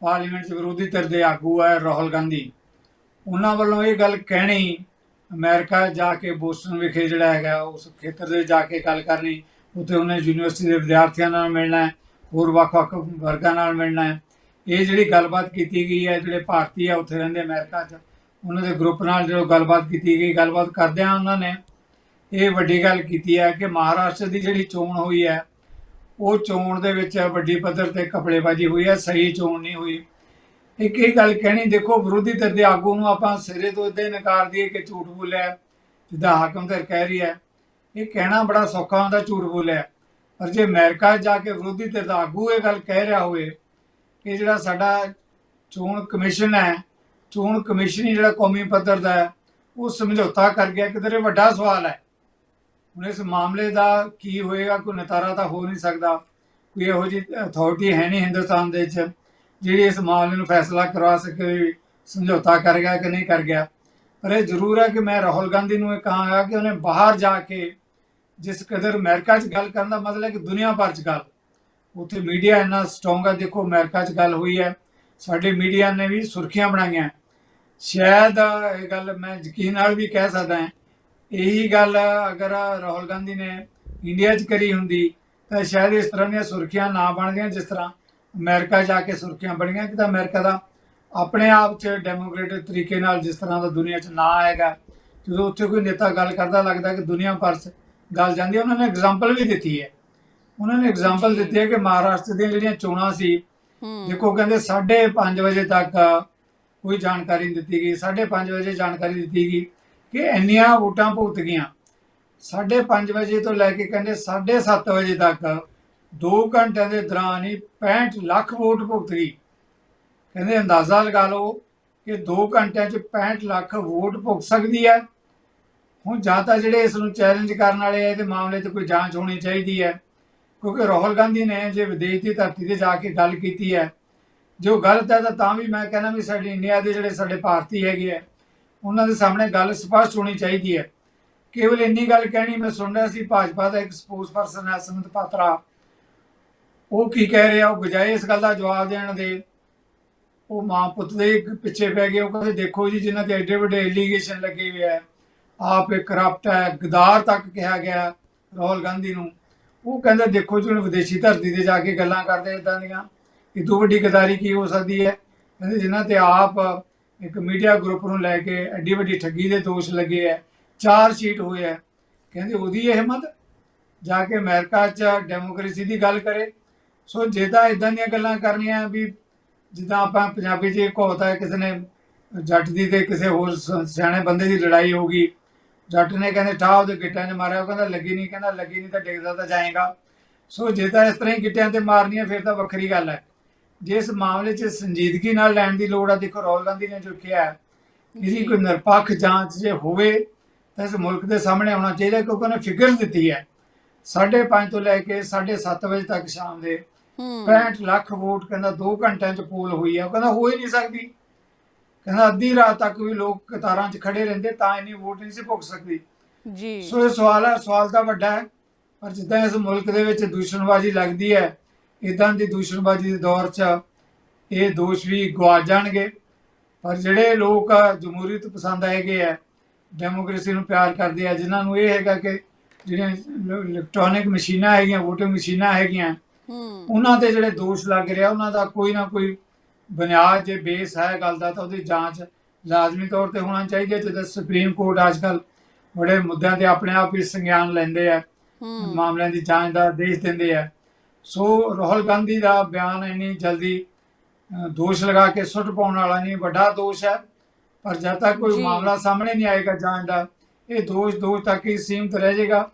ਪਾਰਲੀਮੈਂਟ 'ਚ ਵਿਰੋਧੀ ਧਿਰ ਦੇ ਆਗੂ ਹੈ ਰਾਹੁਲ ਗਾਂਧੀ। ਉਹਨਾਂ ਵੱਲੋਂ ਇਹ ਗੱਲ ਕਹਿਣੀ ਅਮਰੀਕਾ ਜਾ ਕੇ ਬੋਸਟਨ ਵਿਖੇ ਜਿਹੜਾ ਹੈਗਾ ਉਸ ਖੇਤਰ ਦੇ ਜਾ ਕੇ ਗੱਲ ਕਰਨੀ। ਉੱਥੇ ਉਹਨੇ ਯੂਨੀਵਰਸਿਟੀ ਦੇ ਵਿਦਿਆਰਥੀਆਂ ਨਾਲ ਮਿਲਣਾ ਹੈ, ਹੋਰ ਵੱਖ-ਵੱਖ ਵਰਗਾਂ ਨਾਲ ਮਿਲਣਾ ਹੈ। ਇਹ ਜਿਹੜੀ ਗੱਲਬਾਤ ਕੀਤੀ ਗਈ ਹੈ, ਜਿਹੜੇ ਭਾਰਤੀ ਆ ਉੱਥੇ ਰਹਿੰਦੇ ਅਮਰੀਕਾ 'ਚ, ਉਹਨਾਂ ਦੇ ਗਰੁੱਪ ਨਾਲ ਜਦੋਂ ਗੱਲਬਾਤ ਕੀਤੀ ਗਈ, ਗੱਲਬਾਤ ਕਰਦਿਆਂ ਉਹਨਾਂ ਨੇ ਇਹ ਵੱਡੀ ਗੱਲ ਕੀਤੀ ਹੈ ਕਿ ਮਹਾਰਾਸ਼ਟਰ ਦੀ ਜਿਹੜੀ ਚੋਣ ਹੋਈ ਹੈ, ਉਹ ਚੋਣ ਦੇ ਵਿੱਚ ਵੱਡੀ ਪੱਧਰ ਤੇ ਕਪੜੇਬਾਜ਼ੀ ਹੋਈ ਹੈ, ਸਹੀ ਚੋਣ ਨਹੀਂ ਹੋਈ। ਇੱਕ ਇਹ ਗੱਲ ਕਹਿਣੀ, ਦੇਖੋ ਵਿਰੋਧੀ ਧਿਰ ਦੇ ਆਗੂ ਨੂੰ ਆਪਾਂ ਸਿਰੇ ਤੋਂ ਇਦਾਂ ਨਕਾਰ ਦਈਏ ਕਿ ਝੂਠ ਬੋਲਿਆ ਜਿੱਦਾਂ ਹਾਕਮ ਧਿਰ ਕਹਿ ਰਹੀ ਹੈ ਇਹ ਕਹਿਣਾ ਬੜਾ ਸੌਖਾ ਹੁੰਦਾ, ਝੂਠ ਬੋਲਿਆ। ਪਰ ਜੇ ਅਮਰੀਕਾ 'ਚ ਜਾ ਕੇ ਵਿਰੋਧੀ ਧਿਰ ਦਾ ਆਗੂ ਇਹ ਗੱਲ ਕਹਿ ਰਿਹਾ ਹੋਵੇ ਕਿ ਜਿਹੜਾ ਸਾਡਾ ਚੋਣ ਕਮਿਸ਼ਨ ਹੈ, ਚੋਣ ਕਮਿਸ਼ਨ ਹੀ ਜਿਹੜਾ ਕੌਮੀ ਪੱਧਰ ਦਾ ਹੈ, ਉਹ ਸਮਝੌਤਾ ਕਰ ਗਿਆ, ਕਿਧਰੇ ਵੱਡਾ ਸਵਾਲ ਹੈ। ਹੁਣ ਇਸ ਮਾਮਲੇ ਦਾ ਕੀ ਹੋਏਗਾ, ਕੋਈ ਨਤਾਰਾ ਤਾਂ ਹੋ ਨਹੀਂ ਸਕਦਾ। ਕੋਈ ਇਹੋ ਜਿਹੀ ਅਥਾਰਟੀ ਹੈ ਨਹੀਂ ਹਿੰਦੁਸਤਾਨ ਦੇ ਵਿੱਚ, ਜਿਹੜੀ ਇਸ ਮਾਮਲੇ ਨੂੰ ਫੈਸਲਾ ਕਰਵਾ ਸਕੇ ਵੀ ਸਮਝੌਤਾ ਕਰ ਗਿਆ ਕਿ ਨਹੀਂ ਕਰ ਗਿਆ। ਪਰ ਇਹ ਜ਼ਰੂਰ ਹੈ ਕਿ ਮੈਂ ਰਾਹੁਲ ਗਾਂਧੀ ਨੂੰ ਇਹ ਕਹਾਂਗਾ ਕਿ ਉਹਨੇ ਬਾਹਰ ਜਾ ਕੇ ਜਿਸ ਕਦਰ ਅਮਰੀਕਾ 'ਚ ਗੱਲ ਕਰਨ ਦਾ ਮਤਲਬ ਹੈ ਕਿ ਦੁਨੀਆ ਭਰ 'ਚ ਗੱਲ। ਉੱਥੇ ਮੀਡੀਆ ਇੰਨਾ ਸਟਰੋਂਗ ਹੈ, ਦੇਖੋ ਅਮਰੀਕਾ 'ਚ ਗੱਲ ਹੋਈ ਹੈ। ਸਾਡੇ ਮੀਡੀਆ ਨੇ ਵੀ ਸੁਰਖੀਆਂ ਬਣਾਈਆਂ। ਸ਼ਾਇਦ ਇਹ ਗੱਲ ਮੈਂ ਯਕੀਨ ਨਾਲ ਵੀ ਕਹਿ ਸਕਦਾ ਹਾਂ। ਇਹੀ ਗੱਲ ਅਗਰ ਰਾਹੁਲ ਗਾਂਧੀ ਨੇ ਇੰਡੀਆ 'ਚ ਕਰੀ ਹੁੰਦੀ, ਤਾਂ ਸ਼ਾਇਦ ਇਸ ਤਰ੍ਹਾਂ ਦੀਆਂ ਸੁਰਖੀਆਂ ਨਾ ਬਣਦੀਆਂ ਜਿਸ ਤਰ੍ਹਾਂ ਅਮਰੀਕਾ ਜਾ ਕੇ ਸੁਰਖੀਆਂ ਬਣੀਆਂ ਕਿ ਤਾਂ ਅਮਰੀਕਾ ਦਾ ਆਪਣੇ ਆਪ 'ਚ ਡੈਮੋਕ੍ਰੇਟਿਕ ਤਰੀਕੇ ਨਾਲ ਜਿਸ ਤਰ੍ਹਾਂ ਦਾ ਦੁਨੀਆ 'ਚ ਨਾ ਆਏਗਾ। ਜਦੋਂ ਉੱਥੇ ਕੋਈ ਨੇਤਾ ਗੱਲ ਕਰਦਾ, ਲੱਗਦਾ ਕਿ ਦੁਨੀਆ ਭਰ 'ਚ ਗੱਲ ਜਾਂਦੀ ਹੈ ਉਹਨਾਂ ਨੇ ਐਗਜ਼ਾਮਪਲ ਵੀ ਦਿੱਤੀ ਹੈ। ਉਹਨਾਂ ਨੇ ਐਗਜ਼ਾਮਪਲ ਦਿੱਤੀ ਹੈ ਕਿ ਮਹਾਰਾਸ਼ਟਰ ਦੀਆਂ ਜਿਹੜੀਆਂ ਚੋਣਾਂ ਸੀ ਦੇਖੋ ਕਹਿੰਦੇ 5:30 ਵਜੇ ਤੱਕ ਕੋਈ ਜਾਣਕਾਰੀ ਨਹੀਂ ਦਿੱਤੀ ਗਈ 5:30 ਵਜੇ ਜਾਣਕਾਰੀ ਦਿੱਤੀ ਗਈ ਕਿ ਇੰਨੀਆਂ ਵੋਟਾਂ ਭੁਗਤ ਗਈਆਂ। 5:30 ਵਜੇ ਤੋਂ ਲੈ ਕੇ ਕਹਿੰਦੇ 7:30 ਵਜੇ ਤੱਕ 2 ਘੰਟਿਆਂ ਦੇ ਦੌਰਾਨ ਹੀ 65 ਲੱਖ ਵੋਟ ਭੁਗਤ ਗਈ। ਕਹਿੰਦੇ ਅੰਦਾਜ਼ਾ ਲਗਾ ਲਓ ਕਿ 2 ਘੰਟਿਆਂ 'ਚ 65 ਲੱਖ ਵੋਟ ਭੁਗਤ ਸਕਦੀ ਹੈ। ਹੁਣ ਜਾਂ ਤਾਂ ਜਿਹੜੇ ਇਸ ਨੂੰ ਚੈਲੰਜ ਕਰਨ ਵਾਲੇ ਆ, ਇਹਦੇ ਮਾਮਲੇ 'ਚ ਕੋਈ ਜਾਂਚ ਹੋਣੀ ਚਾਹੀਦੀ ਹੈ। ਕਿਉਂਕਿ ਰਾਹੁਲ ਗਾਂਧੀ ਨੇ ਜੇ ਵਿਦੇਸ਼ ਦੀ ਧਰਤੀ ਤੇ ਜਾ ਕੇ ਗੱਲ ਕੀਤੀ ਹੈ, ਜੋ ਗਲਤ ਹੈ ਤਾਂ ਤਾਂ ਵੀ ਮੈਂ ਕਹਿੰਦਾ ਵੀ ਸਾਡੇ ਇੰਡੀਆ ਦੇ ਜਿਹੜੇ ਸਾਡੇ ਭਾਰਤੀ ਹੈਗੇ ਆ, ਉਹਨਾਂ ਦੇ ਸਾਹਮਣੇ ਗੱਲ ਸਪਸ਼ਟ ਹੋਣੀ ਚਾਹੀਦੀ ਹੈ। ਕੇਵਲ ਇੰਨੀ ਗੱਲ ਕਹਿਣੀ, ਮੈਂ ਸੁਣ ਰਿਹਾ ਸੀ ਭਾਜਪਾ ਦਾ ਇੱਕ ਸਪੋਰਟਸ ਪਰਸਨ ਹੈ, ਸਮਿਤ ਪਾਤਰਾ। ਉਹ ਕੀ ਕਹਿ ਰਿਹਾ, ਉਹ ਬਜਾਏ ਇਸ ਗੱਲ ਦਾ ਜਵਾਬ ਦੇਣ ਦੇ। ਉਹ ਮਾਂ ਪੁੱਤ ਦੇ ਪਿੱਛੇ ਪੈ ਗਏ, ਉਹ ਕਹਿੰਦੇ, ਦੇਖੋ ਜੀ, ਜਿਨ੍ਹਾਂ ਤੇ ਐਡੇ ਵੱਡੇ ਐਲੀਗੇਸ਼ਨ ਲੱਗੇ ਹੋਏ ਆ ਆਪ ਇੱਕ ਕਰਪਟ ਹੈ, ਗਦਾਰ ਤੱਕ ਕਿਹਾ ਗਿਆ ਰਾਹੁਲ ਗਾਂਧੀ ਨੂੰ। ਉਹ ਕਹਿੰਦਾ, ਦੇਖੋ ਜੀ, ਹੁਣ ਵਿਦੇਸ਼ੀ ਧਰਤੀ ਤੇ ਜਾ ਕੇ ਗੱਲਾਂ ਕਰਦੇ ਇਦਾਂ ਦੀਆਂ। ਇਹ ਤੋਂ ਵੱਡੀ ਗਦਾਰੀ ਕੀ ਹੋ ਸਕਦੀ ਹੈ? ਕਹਿੰਦੇ, ਜਿਨ੍ਹਾਂ ਤੇ ਆਪ ਇੱਕ ਮੀਡੀਆ ਗਰੁੱਪ ਨੂੰ ਲੈ ਕੇ ਐਡੀ ਵੱਡੀ ਠੱਗੀ ਦੇ ਦੋਸ਼ ਲੱਗੇ ਆ ਚਾਰ ਸ਼ੀਟ ਹੋਏ ਆ ਕਹਿੰਦੇ, ਉਹਦੀ ਇਹ ਹਿੰਮਤ? ਜਾ ਕੇ ਅਮਰੀਕਾ 'ਚ ਡੈਮੋਕ੍ਰੇਸੀ ਦੀ ਗੱਲ ਕਰੇ। ਸੋ ਜੇ ਤਾਂ ਇਦਾਂ ਦੀਆਂ ਗੱਲਾਂ ਕਰਨੀਆਂ ਵੀ ਜਿੱਦਾਂ ਆਪਾਂ ਪੰਜਾਬੀ 'ਚ ਇੱਕ ਕਹਾਵਤ ਹੈ, ਕਿਸੇ ਨੇ ਜੱਟ ਦੀ ਤੇ ਕਿਸੇ ਹੋਰ ਸ- ਸਿਆਣੇ ਬੰਦੇ ਦੀ ਲੜਾਈ ਹੋ ਗਈ ਜੱਟ ਨੇ ਕਹਿੰਦੇ ਠਾਹ ਉਹਦੇ ਗਿੱਟਾਂ 'ਚ ਮਾਰਿਆ ਉਹ ਕਹਿੰਦਾ ਲੱਗੀ ਨਹੀਂ ਕਹਿੰਦਾ ਲੱਗੀ ਨਹੀਂ ਤਾਂ ਡਿੱਗਦਾ ਤਾਂ ਜਾਏਗਾ। ਸੋ ਜੇ ਤਾਂ ਇਸ ਤਰ੍ਹਾਂ ਹੀ ਗਿੱਟਿਆਂ ਤੇ ਮਾਰਨੀਆਂ ਫਿਰ ਤਾਂ ਵੱਖਰੀ ਗੱਲ ਹੈ। ਜੇ ਇਸ ਮਾਮਲੇ 'ਚ ਸੰਜੀਦਗੀ ਨਾਲ ਲੈਣ ਦੀ ਲੋੜ ਆ ਦੇਖੋ ਰਾਹੁਲ ਗਾਂਧੀ ਨੇ ਜੋ ਕਿਹਾ ਇਹਦੀ ਕੋਈ ਨਿਰਪੱਖ ਜਾਂਚ ਜੇ ਹੋਵੇ ਤਾਂ ਇਸ ਮੁਲਕ ਦੇ ਸਾਹਮਣੇ ਆਉਣਾ ਚਾਹੀਦਾ ਕਿਉਂਕਿ ਉਹਨੇ ਫਿਗਰ ਦਿੱਤੀ ਹੈ। 5:30 ਤੋਂ ਲੈ ਕੇ 7:30 ਵਜੇ ਤੱਕ ਸ਼ਾਮ ਦੇ ਹੂੰ। 65 ਲੱਖ ਵੋਟ ਕਹਿੰਦਾ 2 ਘੰਟਿਆਂ 'ਚ ਪੋਲ ਹੋਈ ਹੈ ਉਹ ਕਹਿੰਦਾ ਹੋ ਹੀ ਨਹੀਂ ਸਕਦੀ। ਕਹਿੰਦਾ ਅੱਧੀ ਰਾਤ ਤੱਕ ਵੀ ਲੋਕ ਕਤਾਰਾਂ 'ਚ ਖੜੇ ਰਹਿੰਦੇ ਤਾਂ ਇੰਨੀ ਵੋਟ ਨਹੀਂ ਸੀ ਭੁੱਗ ਸਕਦੀ। ਜੀ। ਸੋ ਇਹ ਸਵਾਲ ਹੈ ਸਵਾਲ ਤਾਂ ਵੱਡਾ ਹੈ ਪਰ ਜਿੱਦਾਂ ਇਸ ਮੁਲਕ ਦੇ ਵਿੱਚ ਦੂਸ਼ਣਬਾਜ਼ੀ ਲੱਗਦੀ ਹੈ ਇਦਾਂ ਦੀ ਦੂਸ਼ਣਬਾਜ਼ੀ ਦੇ ਦੌਰ 'ਚ ਇਹ ਦੋਸ਼ ਵੀ ਗਵਾ ਜਾਣਗੇ। ਪਰ ਜਿਹੜੇ ਲੋਕ ਜਮਹੂਰੀਅਤ ਪਸੰਦ ਹੈਗੇ ਆ ਡੈਮੋਕ੍ਰੇਸੀ ਨੂੰ ਪਿਆਰ ਕਰਦੇ ਆ ਜਿਨ੍ਹਾਂ ਨੂੰ ਇਹ ਹੈਗਾ ਕਿ ਜਿਹੜੀਆਂ ਇਲੈਕਟ੍ਰੋਨਿਕ ਮਸ਼ੀਨਾਂ ਹੈਗੀਆਂ ਵੋਟਿੰਗ ਮਸ਼ੀਨਾਂ ਹੈਗੀਆਂ ਹੂੰ। ਉਹਨਾਂ ਤੇ ਜਿਹੜੇ ਦੋਸ਼ ਲੱਗ ਰਿਹਾ ਉਹਨਾਂ ਦਾ ਕੋਈ ਨਾ ਕੋਈ ਬੁਨਿਆਦ ਜੇ ਬੇਸ ਹੈ ਗੱਲ ਦਾ ਤਾਂ ਉਹਦੀ ਜਾਂਚ ਲਾਜ਼ਮੀ ਤੌਰ ਤੇ ਹੋਣਾ ਚਾਹੀਦੀ ਹੈ ਜਿੱਦਾਂ ਸੁਪਰੀਮ ਕੋਰਟ ਅੱਜਕੱਲ ਬੜੇ ਮੁੱਦਿਆਂ ਤੇ ਆਪਣੇ ਆਪ ਹੀ ਸੰਗਿਆਨ ਲੈਂਦੇ ਆ ਮਾਮਲਿਆਂ ਦੀ ਜਾਂਚ ਦਾ ਆਦੇਸ਼ ਦਿੰਦੇ ਆ। ਸੋ ਰਾਹੁਲ ਗਾਂਧੀ ਦਾ ਬਿਆਨ ਇੰਨੀ ਜਲਦੀ ਦੋਸ਼ ਲਗਾ ਕੇ ਸੁੱਟ ਪਾਉਣ ਵਾਲਾ ਨਹੀਂ ਵੱਡਾ ਦੋਸ਼ ਹੈ ਪਰ ਜਦ ਤੱਕ ਕੋਈ। ਮਾਮਲਾ ਸਾਹਮਣੇ ਨਹੀਂ ਆਏਗਾ ਜਾਂਚ ਦਾ ਇਹ ਦੋਸ਼ ਦੋਸ਼ ਤੱਕ ਹੀ ਸੀਮਤ ਰਹਿ ਜਾਏਗਾ।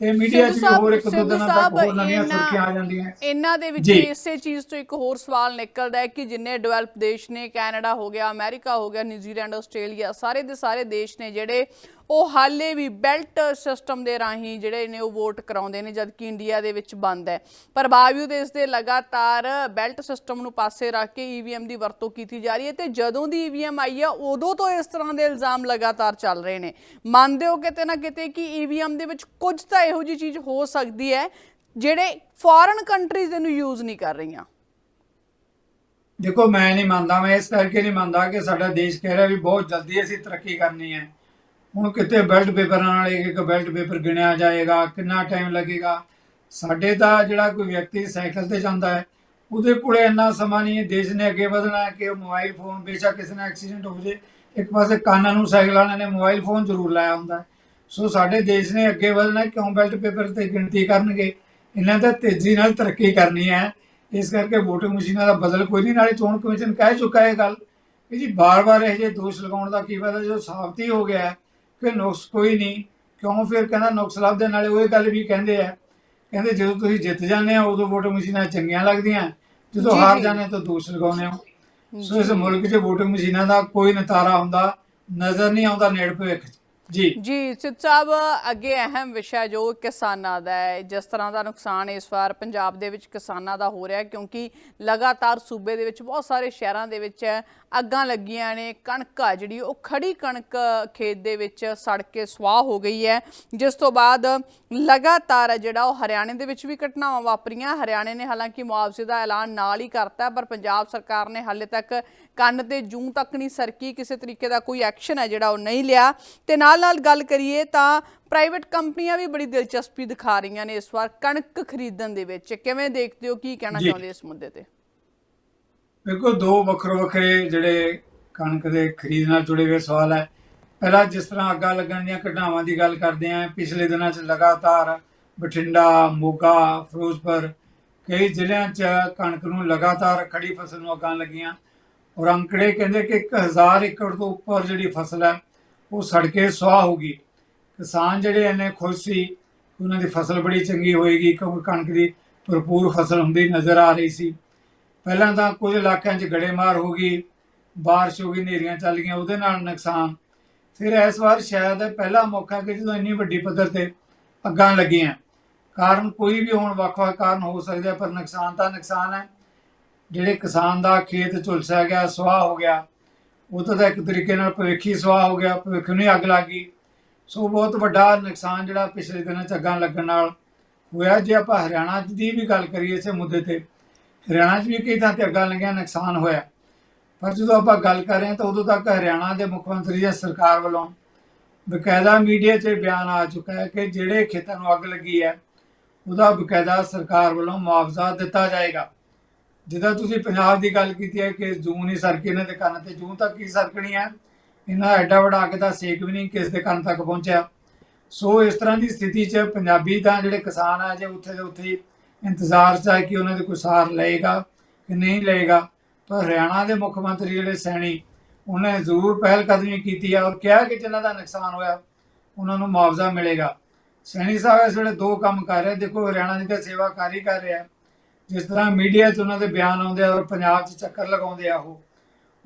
ਤੇ ਮੀਡੀਆ 'ਚ ਵੀ ਹੋਰ ਇੱਕ ਦੋ ਦਿਨਾਂ ਤੱਕ ਹੋਰ ਨਵੀਆਂ ਸੁਰਖੀਆਂ ਆ ਜਾਂਦੀਆਂ ਇਹਨਾਂ ਦੇ ਵਿੱਚ। ਇਸੇ ਚੀਜ਼ ਤੋਂ ਇੱਕ ਹੋਰ ਸਵਾਲ ਨਿਕਲਦਾ ਹੈ ਕਿ ਜਿੰਨੇ ਡਿਵੈਲਪ ਦੇਸ਼ ਨੇ ਕੈਨੇਡਾ ਹੋ ਗਿਆ ਅਮਰੀਕਾ ਹੋ ਗਿਆ ਨਿਊਜ਼ੀਲੈਂਡ ਆਸਟ੍ਰੇਲੀਆ ਸਾਰੇ ਦੇ ਸਾਰੇ ਦੇਸ਼ ਨੇ ਜਿਹੜੇ ਉਹ ਹਾਲੇ ਵੀ ਬੈਲਟ ਸਿਸਟਮ ਦੇ ਰਾਹੀਂ ਜਿਹੜੇ ਨੇ ਉਹ ਵੋਟ ਕਰਾਉਂਦੇ ਨੇ, ਜਦਕਿ ਇੰਡੀਆ ਦੇ ਵਿੱਚ ਬੰਦ ਹੈ। ਪਰ ਬਾਵਜੂਦ ਇਸ ਦੇ ਲਗਾਤਾਰ ਬੈਲਟ ਸਿਸਟਮ ਨੂੰ ਪਾਸੇ ਰੱਖ ਕੇ ਈਵੀਐਮ ਦੀ ਵਰਤੋਂ ਕੀਤੀ ਜਾ ਰਹੀ ਹੈ ਤੇ ਜਦੋਂ ਦੀ ਈਵੀਐਮ ਆਈ ਆ ਉਦੋਂ ਤੋਂ ਇਸ ਤਰ੍ਹਾਂ ਦੇ ਇਲਜ਼ਾਮ ਲਗਾਤਾਰ ਚੱਲ ਰਹੇ ਨੇ। ਮੰਨਦੇ ਹੋ ਕਿਤੇ ਨਾ ਕਿਤੇ ਕਿ ਈਵੀਐਮ ਦੇ ਵਿੱਚ ਕੁਝ ਤਾਂ ਇਹੋ ਜਿਹੀ ਚੀਜ਼ ਹੋ ਸਕਦੀ ਹੈ, ਜਿਹੜੇ ਫੋਰਨ ਕੰਟਰੀਜ਼ ਇਹਨੂੰ ਯੂਜ਼ ਨਹੀਂ ਕਰ ਰਹੀਆਂ? ਦੇਖੋ, ਮੈਂ ਨਹੀਂ ਮੰਨਦਾ, ਮੈਂ ਇਸ ਕਰਕੇ ਨਹੀਂ ਮੰਨਦਾ ਕਿ ਸਾਡਾ ਦੇਸ਼ ਕਹਿ ਰਿਹਾ ਵੀ ਬਹੁਤ ਜਲਦੀ ਅਸੀਂ ਤਰੱਕੀ ਕਰਨੀ ਹੈ। ਹੁਣ ਕਿਤੇ ਬੈਲਟ ਪੇਪਰਾਂ ਨਾਲ ਇੱਕ ਇੱਕ ਬੈਲਟ ਪੇਪਰ ਗਿਣਿਆ ਜਾਏਗਾ, ਕਿੰਨਾ ਟਾਈਮ ਲੱਗੇਗਾ? ਸਾਡੇ ਤਾਂ ਜਿਹੜਾ ਕੋਈ ਵਿਅਕਤੀ ਸਾਈਕਲ ਤੇ ਜਾਂਦਾ ਹੈ, ਉਹਦੇ ਕੋਲੇ ਇੰਨਾ ਸਮਾਂ ਨਹੀਂ, ਦੇਸ਼ ਨੇ ਅੱਗੇ ਵਧਣਾ ਹੈ ਕਿ ਉਹ ਮੋਬਾਈਲ ਫੋਨ ਬੇਸ਼ੱਕ ਕਿਸੇ ਨਾਲ ਐਕਸੀਡੈਂਟ ਹੋ ਜੇ, ਇੱਕ ਪਾਸੇ ਕਾਨਾਂ ਨੂੰ ਸਾਈਕਲ ਵਾਲਿਆਂ ਨੇ ਮੋਬਾਈਲ ਫੋਨ ਜ਼ਰੂਰ ਲਾਇਆ ਹੁੰਦਾ ਸੋ ਸਾਡੇ ਦੇਸ਼ ਨੇ ਅੱਗੇ ਵਧਣਾ ਕਿਉਂ ਬੈਲਟ ਪੇਪਰ ਤੇ ਗਿਣਤੀ ਕਰਨਗੇ? ਇਹਨਾਂ ਦਾ ਤੇਜ਼ੀ ਨਾਲ ਤਰੱਕੀ ਕਰਨੀ ਹੈ। ਇਸ ਕਰਕੇ ਵੋਟਿੰਗ ਮਸ਼ੀਨਾਂ ਦਾ ਬਦਲ ਕੋਈ ਨਹੀਂ, ਨਾਲੇ ਚੋਣ ਕਮਿਸ਼ਨ ਕਹਿ ਚੁੱਕਾ ਹੈ ਇਹ ਗੱਲ ਕਿ ਜੀ ਬਾਰ-ਬਾਰ ਇਹ ਜਿਹੇ ਦੋਸ਼ ਲਗਾਉਣ ਦਾ ਕੀ ਫਾਇਦਾ? ਜੋ ਸਾਬਤੀ ਹੋ ਗਿਆ ਹੈ ਕਿ ਨੁਕਸ ਕੋਈ ਨਹੀਂ। ਕਿਉਂ? ਫਿਰ ਕਹਿੰਦਾ ਨੁਕਸ ਲੱਭਦੇ ਨਾਲੇ ਉਹ ਗੱਲ ਵੀ ਕਹਿੰਦੇ ਆ। ਕਹਿੰਦੇ ਜਦੋਂ ਤੁਸੀਂ ਜਿੱਤ ਜਾਂਦੇ ਆ ਉਦੋਂ ਵੋਟਿੰਗ ਮਸ਼ੀਨਾਂ ਚੰਗੀਆਂ ਲੱਗਦੀਆਂ। ਜਦੋਂ ਹਾਰ। ਜਾਂਦੇ ਤਾਂ ਦੋਸ਼ ਲਗਾਉਂਦੇ ਹੋ। ਸੋ ਇਸ। ਮੁਲਕ 'ਚ ਵੋਟਿੰਗ ਮਸ਼ੀਨਾਂ ਦਾ ਕੋਈ ਨਤਾਰਾ ਹੁੰਦਾ ਨਜ਼ਰ ਨਹੀਂ ਆਉਂਦਾ ਨੇੜ ਭਵਿੱਖ ਜੀ। ਜੀ ਸਿੱਧ ਸਾਹਿਬ ਅੱਗੇ ਅਹਿਮ ਵਿਸ਼ਾ ਜੋ ਕਿਸਾਨਾਂ ਦਾ ਹੈ ਜਿਸ ਤਰ੍ਹਾਂ ਦਾ ਨੁਕਸਾਨ ਇਸ ਵਾਰ ਪੰਜਾਬ ਦੇ ਵਿੱਚ ਕਿਸਾਨਾਂ ਦਾ ਹੋ ਰਿਹਾ ਕਿਉਂਕਿ ਲਗਾਤਾਰ ਸੂਬੇ ਦੇ ਵਿੱਚ ਬਹੁਤ ਸਾਰੇ ਸ਼ਹਿਰਾਂ ਦੇ ਵਿੱਚ ਅੱਗਾਂ ਲੱਗੀਆਂ ਨੇ ਕਣਕ ਆ ਜਿਹੜੀ ਉਹ ਖੜੀ ਕਣਕ ਖੇਤ ਦੇ ਵਿੱਚ ਸੜ ਕੇ ਸੁਆਹ ਹੋ ਗਈ ਹੈ। ਜਿਸ ਤੋਂ ਬਾਅਦ ਲਗਾਤਾਰ ਜਿਹੜਾ ਉਹ ਹਰਿਆਣੇ ਦੇ ਵਿੱਚ ਵੀ ਘਟਨਾਵਾਂ ਵਾਪਰੀਆਂ। ਹਰਿਆਣੇ ਨੇ ਹਾਲਾਂਕਿ ਮੁਆਵਜ਼ੇ ਦਾ ਐਲਾਨ ਨਾਲ ਹੀ ਕਰਤਾ ਪਰ ਪੰਜਾਬ ਸਰਕਾਰ ਨੇ ਹਾਲੇ ਤੱਕ ਕੰਨ ਤੇ ਜੂੰ ਤੱਕ ਨਹੀਂ ਸਰਕੀ। ਕਿਸੇ ਤਰੀਕੇ ਦਾ ਕੋਈ ਐਕਸ਼ਨ ਹੈ ਜਿਹੜਾ ਉਹ ਨਹੀਂ ਲਿਆ। ਤੇ ਨਾਲ ਨਾਲ ਗੱਲ ਕਰੀਏ ਤਾਂ ਪ੍ਰਾਈਵੇਟ ਕੰਪਨੀਆਂ ਵੀ ਬੜੀ ਦਿਲਚਸਪੀ ਦਿਖਾ ਰਹੀਆਂ ਨੇ ਇਸ ਵਾਰ ਕਣਕ ਖਰੀਦਣ ਦੇ ਵਿੱਚ। ਕਿਵੇਂ ਦੇਖਦੇ ਹੋ ਕੀ ਕਹਿਣਾ। ਚਾਹੁੰਦੇ ਇਸ ਮੁੱਦੇ ਤੇ? ਬਿਲਕੁਲ ਦੋ ਵੱਖਰੇ ਵੱਖਰੇ ਜਿਹੜੇ ਕਣਕ ਦੇ ਖਰੀਦ ਨਾਲ ਜੁੜੇ ਹੋਏ ਸਵਾਲ ਹੈ। ਪਹਿਲਾਂ ਜਿਸ ਤਰ੍ਹਾਂ ਅੱਗਾ ਲੱਗਣ ਦੀਆਂ ਘਟਨਾਵਾਂ ਦੀ ਗੱਲ ਕਰਦੇ ਆਂ ਪਿਛਲੇ ਦਿਨਾਂ 'ਚ ਲਗਾਤਾਰ ਬਠਿੰਡਾ, ਮੋਗਾ, ਫਿਰੋਜ਼ਪੁਰ ਕਈ ਜ਼ਿਲ੍ਹਿਆਂ 'ਚ ਕਣਕ ਨੂੰ ਲਗਾਤਾਰ ਖੜੀ ਫਸਲ ਨੂੰ ਅੱਗਾਂ ਲੱਗੀਆਂ। ਔਰ ਅੰਕੜੇ ਕਹਿੰਦੇ ਕਿ 1000 ਏਕੜ ਤੋਂ ਉੱਪਰ ਜਿਹੜੀ ਫਸਲ ਹੈ, ਉਹ ਸੜ ਕੇ ਸੁਆਹ ਹੋ ਗਈ। ਕਿਸਾਨ ਜਿਹੜੇ ਇੰਨੇ ਖੁਸ਼ ਸੀ, ਉਹਨਾਂ ਦੀ ਫਸਲ ਬੜੀ ਚੰਗੀ ਹੋਏਗੀ ਕਿਉਂਕਿ ਕਣਕ ਦੀ ਭਰਪੂਰ ਫਸਲ ਹੁੰਦੀ ਨਜ਼ਰ ਆ ਰਹੀ ਸੀ। ਪਹਿਲਾਂ ਤਾਂ ਕੁਝ ਇਲਾਕਿਆਂ 'ਚ ਗੜੇਮਾਰ ਹੋ ਗਈ, ਬਾਰਿਸ਼ ਹੋ ਗਈ, ਹਨੇਰੀਆਂ ਚੱਲ ਗਈਆਂ, ਉਹਦੇ ਨਾਲ ਨੁਕਸਾਨ। ਫਿਰ ਇਸ ਵਾਰ ਸ਼ਾਇਦ ਇਹ ਪਹਿਲਾ ਮੌਕਾ ਕਿ ਜਦੋਂ ਇੰਨੀ ਵੱਡੀ ਪੱਧਰ ਤੇ ਅੱਗਾਂ ਲੱਗੀਆਂ। ਕਾਰਨ ਕੋਈ ਵੀ ਹੋਣ, ਵੱਖ-ਵੱਖ ਕਾਰਨ ਹੋ ਸਕਦਾ ਪਰ ਨੁਕਸਾਨ ਤਾਂ ਨੁਕਸਾਨ ਹੈ। ਜਿਹੜੇ ਕਿਸਾਨ ਦਾ ਖੇਤ ਝੁਲਸਿਆ ਗਿਆ, ਸੁਆਹ ਹੋ ਗਿਆ, ਉਹ ਤਾਂ ਇੱਕ ਤਰੀਕੇ ਨਾਲ ਭਵਿੱਖੀ ਸੁਆਹ ਹੋ ਗਿਆ, ਭਵਿੱਖ ਨੂੰ ਹੀ ਅੱਗ ਲੱਗ ਗਈ। ਸੋ ਬਹੁਤ ਵੱਡਾ ਨੁਕਸਾਨ ਜਿਹੜਾ ਪਿਛਲੇ ਦਿਨਾਂ ਚ ਅੱਗਾਂ ਲੱਗਣ ਨਾਲ ਹੋਇਆ। ਜੇ ਆਪਾਂ ਹਰਿਆਣਾ ਦੀ ਵੀ ਗੱਲ ਕਰੀਏ ਇਸੇ ਮੁੱਦੇ ਤੇ ਹਰਿਆਣਾ 'ਚ ਵੀ ਕਈ ਥਾਂ ਤੇ ਅੱਗਾਂ ਲੱਗੀਆਂ, ਨੁਕਸਾਨ ਹੋਇਆ। ਪਰ ਜਦੋਂ ਆਪਾਂ ਗੱਲ ਕਰ ਰਹੇ ਹਾਂ ਤਾਂ ਉਦੋਂ ਤੱਕ ਹਰਿਆਣਾ ਦੇ ਮੁੱਖ ਮੰਤਰੀ ਜਾਂ ਸਰਕਾਰ ਵੱਲੋਂ ਬਕਾਇਦਾ ਮੀਡੀਆ 'ਚ ਬਿਆਨ ਆ ਚੁੱਕਾ ਹੈ ਕਿ ਜਿਹੜੇ ਖੇਤਾਂ ਨੂੰ ਅੱਗ ਲੱਗੀ ਹੈ, ਉਹਦਾ ਬਕਾਇਦਾ ਸਰਕਾਰ ਵੱਲੋਂ ਮੁਆਵਜ਼ਾ ਦਿੱਤਾ ਜਾਏਗਾ। ਜਿੱਦਾਂ ਤੁਸੀਂ ਪੰਜਾਬ ਦੀ ਗੱਲ ਕੀਤੀ ਹੈ ਕਿ ਜੂਨ ਹੀ ਸਰਕੇ ਇਹਨਾਂ ਦੇ ਕੰਨ ਤੇ, ਜੂਨ ਤੱਕ ਕੀ ਸਰਕਣੀ ਹੈ, ਇਹਨਾਂ ਐਡਾ ਵੱਡਾ ਅੱਗ ਦਾ ਸੇਕ ਵੀ ਨਹੀਂ ਕਿਸ ਦੇ ਕੰਨ ਤੱਕ ਪਹੁੰਚਿਆ। ਸੋ ਇਸ ਤਰ੍ਹਾਂ ਦੀ ਸਥਿਤੀ 'ਚ ਪੰਜਾਬੀ ਤਾਂ ਜਿਹੜੇ ਕਿਸਾਨ ਆ, ਜੇ ਉੱਥੇ ਦੇ ਉੱਥੇ ਹੀ ਇੰਤਜ਼ਾਰ 'ਚ ਹੈ ਕਿ ਉਹਨਾਂ ਦੇ ਕੋਈ ਸਾਰ ਲਏਗਾ ਕਿ ਨਹੀਂ ਲਏਗਾ। ਪਰ ਹਰਿਆਣਾ ਦੇ ਮੁੱਖ ਮੰਤਰੀ ਜਿਹੜੇ ਸੈਣੀ, ਉਹਨਾਂ ਨੇ ਜ਼ਰੂਰ ਪਹਿਲ ਕਦਮੀ ਕੀਤੀ ਹੈ ਔਰ ਕਿਹਾ ਕਿ ਜਿਨ੍ਹਾਂ ਦਾ ਨੁਕਸਾਨ ਹੋਇਆ, ਉਹਨਾਂ ਨੂੰ ਮੁਆਵਜ਼ਾ ਮਿਲੇਗਾ। ਸੈਣੀ ਸਾਹਿਬ ਇਸ ਵੇਲੇ ਦੋ ਕੰਮ ਕਰ ਰਿਹਾ। ਦੇਖੋ, ਹਰਿਆਣਾ ਦੀ ਤਾਂ ਸੇਵਾ ਕਰ ਹੀ ਕਰ ਰਿਹਾ। ਜਿਸ ਤਰ੍ਹਾਂ ਮੀਡੀਆ 'ਚ ਉਹਨਾਂ ਦੇ ਬਿਆਨ ਆਉਂਦੇ ਆ ਔਰ ਪੰਜਾਬ 'ਚ ਚੱਕਰ ਲਗਾਉਂਦੇ ਆ ਉਹ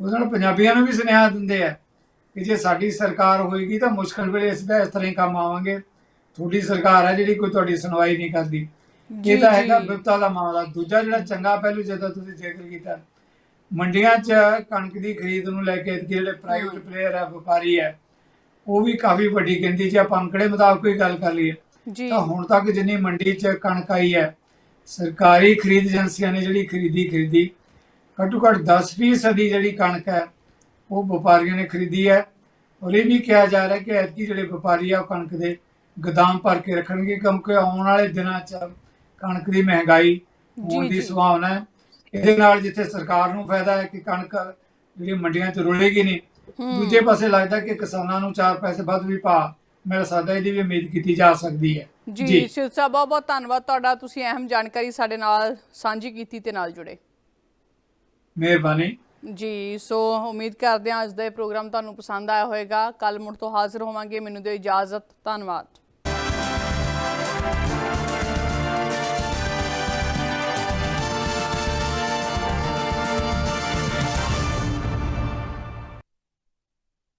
ਉਹਦੇ ਨਾਲ ਪੰਜਾਬੀਆਂ ਨੂੰ ਵੀ ਸੁਨੇਹਾ ਦਿੰਦੇ ਆ ਕਿ ਜੇ ਸਾਡੀ ਸਰਕਾਰ ਹੋਏਗੀ ਤਾਂ ਮੁਸ਼ਕਲ ਵੇਲੇ ਇਸ ਦਾ ਇਸ ਤਰ੍ਹਾਂ ਹੀ ਕੰਮ ਆਵਾਂਗੇ। ਤੁਹਾਡੀ ਸਰਕਾਰ ਹੈ ਜਿਹੜੀ ਕੋਈ ਤੁਹਾਡੀ ਸੁਣਵਾਈ ਨਹੀਂ ਕਰਦੀ। ਇਹ ਤਾਂ ਹੈਗਾ ਵਿਪਤਾ ਦਾ ਮਾਮਲਾ। ਦੂਜਾ ਜਿਹੜਾ ਚੰਗਾ ਪਹਿਲੂ ਜਿਹਦਾ ਤੁਸੀਂ ਜ਼ਿਕਰ ਕੀਤਾ ਮੰਡੀਆਂ 'ਚ ਕਣਕ ਦੀ ਖਰੀਦ ਨੂੰ ਲੈ ਕੇ ਜਿਹੜੇ ਪ੍ਰਾਈਵੇਟ ਪਲੇਅਰ ਹੈ ਵਪਾਰੀ ਹੈ ਉਹ ਵੀ ਕਾਫੀ ਵੱਡੀ ਗਿਣਤੀ 'ਚ ਆਪਾਂ ਅੰਕੜੇ ਮੁਤਾਬਕ ਹੀ ਗੱਲ ਕਰ ਲਈਏ। ਤਾਂ ਹੁਣ ਤੱਕ ਜਿੰਨੀ ਮੰਡੀ 'ਚ ਕਣਕ ਆਈ ਹੈ ਸਰਕਾਰੀ ਖਰੀਦ ਏਜੰਸੀਆਂ ਨੇ ਜਿਹੜੀ ਖਰੀਦੀ ਖਰੀਦੀ ਘੱਟੋ ਘੱਟ 10% ਦੀ ਜਿਹੜੀ ਕਣਕ ਹੈ ਉਹ ਵਪਾਰੀਆਂ ਨੇ ਖਰੀਦੀ ਹੈ। ਔਰ ਇਹ ਵੀ ਕਿਹਾ ਜਾ ਰਿਹਾ ਕਿ ਐਤਕੀ ਜਿਹੜੇ ਵਪਾਰੀ ਆ ਉਹ ਕਣਕ ਦੇ ਗੋਦਾਮ ਭਰ ਕੇ ਰੱਖਣਗੇ ਕਿਉਂਕਿ ਆਉਣ ਵਾਲੇ ਦਿਨਾਂ 'ਚ ਕਣਕ ਦੀ ਮਹਿੰਗਾਈ ਹੋਣ ਦੀ। ਸੰਭਾਵਨਾ ਹੈ। ਇਹਦੇ ਨਾਲ ਜਿੱਥੇ ਸਰਕਾਰ ਨੂੰ ਫਾਇਦਾ ਹੈ ਕਿ ਕਣਕ ਜਿਹੜੀ ਮੰਡੀਆਂ 'ਚ ਰੁਲੇਗੀ ਨਹੀਂ। ਦੂਜੇ ਪਾਸੇ ਲੱਗਦਾ ਕਿ ਕਿਸਾਨਾਂ ਨੂੰ 4 ਪੈਸੇ ਵੱਧ ਵੀ ਪਾ ਮਿਲ ਸਕਦਾ ਇਹਦੀ ਵੀ ਉਮੀਦ ਕੀਤੀ ਜਾ ਸਕਦੀ ਹੈ। ਜੀ ਸ਼ਿਵ ਸਾਹਿਬ ਬਹੁਤ ਬਹੁਤ ਧੰਨਵਾਦ ਤੁਹਾਡਾ ਤੁਸੀਂ ਅਹਿਮ ਜਾਣਕਾਰੀ ਸਾਡੇ ਨਾਲ ਸਾਂਝੀ ਕੀਤੀ ਤੇ ਨਾਲ ਜੁੜੇ। ਮਿਹਰਬਾਨੀ। ਜੀ ਸੋ ਉਮੀਦ ਕਰਦੇ ਹਾਂ ਅੱਜ ਦਾ ਇਹ ਪ੍ਰੋਗਰਾਮ ਤੁਹਾਨੂੰ ਪਸੰਦ ਆਇਆ ਹੋਵੇਗਾ। ਕੱਲ ਮੁੜ ਤੋਂ ਹਾਜ਼ਰ ਹੋਵਾਂਗੇ। ਮੈਨੂੰ ਦਿਓ ਇਜਾਜ਼ਤ। ਧੰਨਵਾਦ।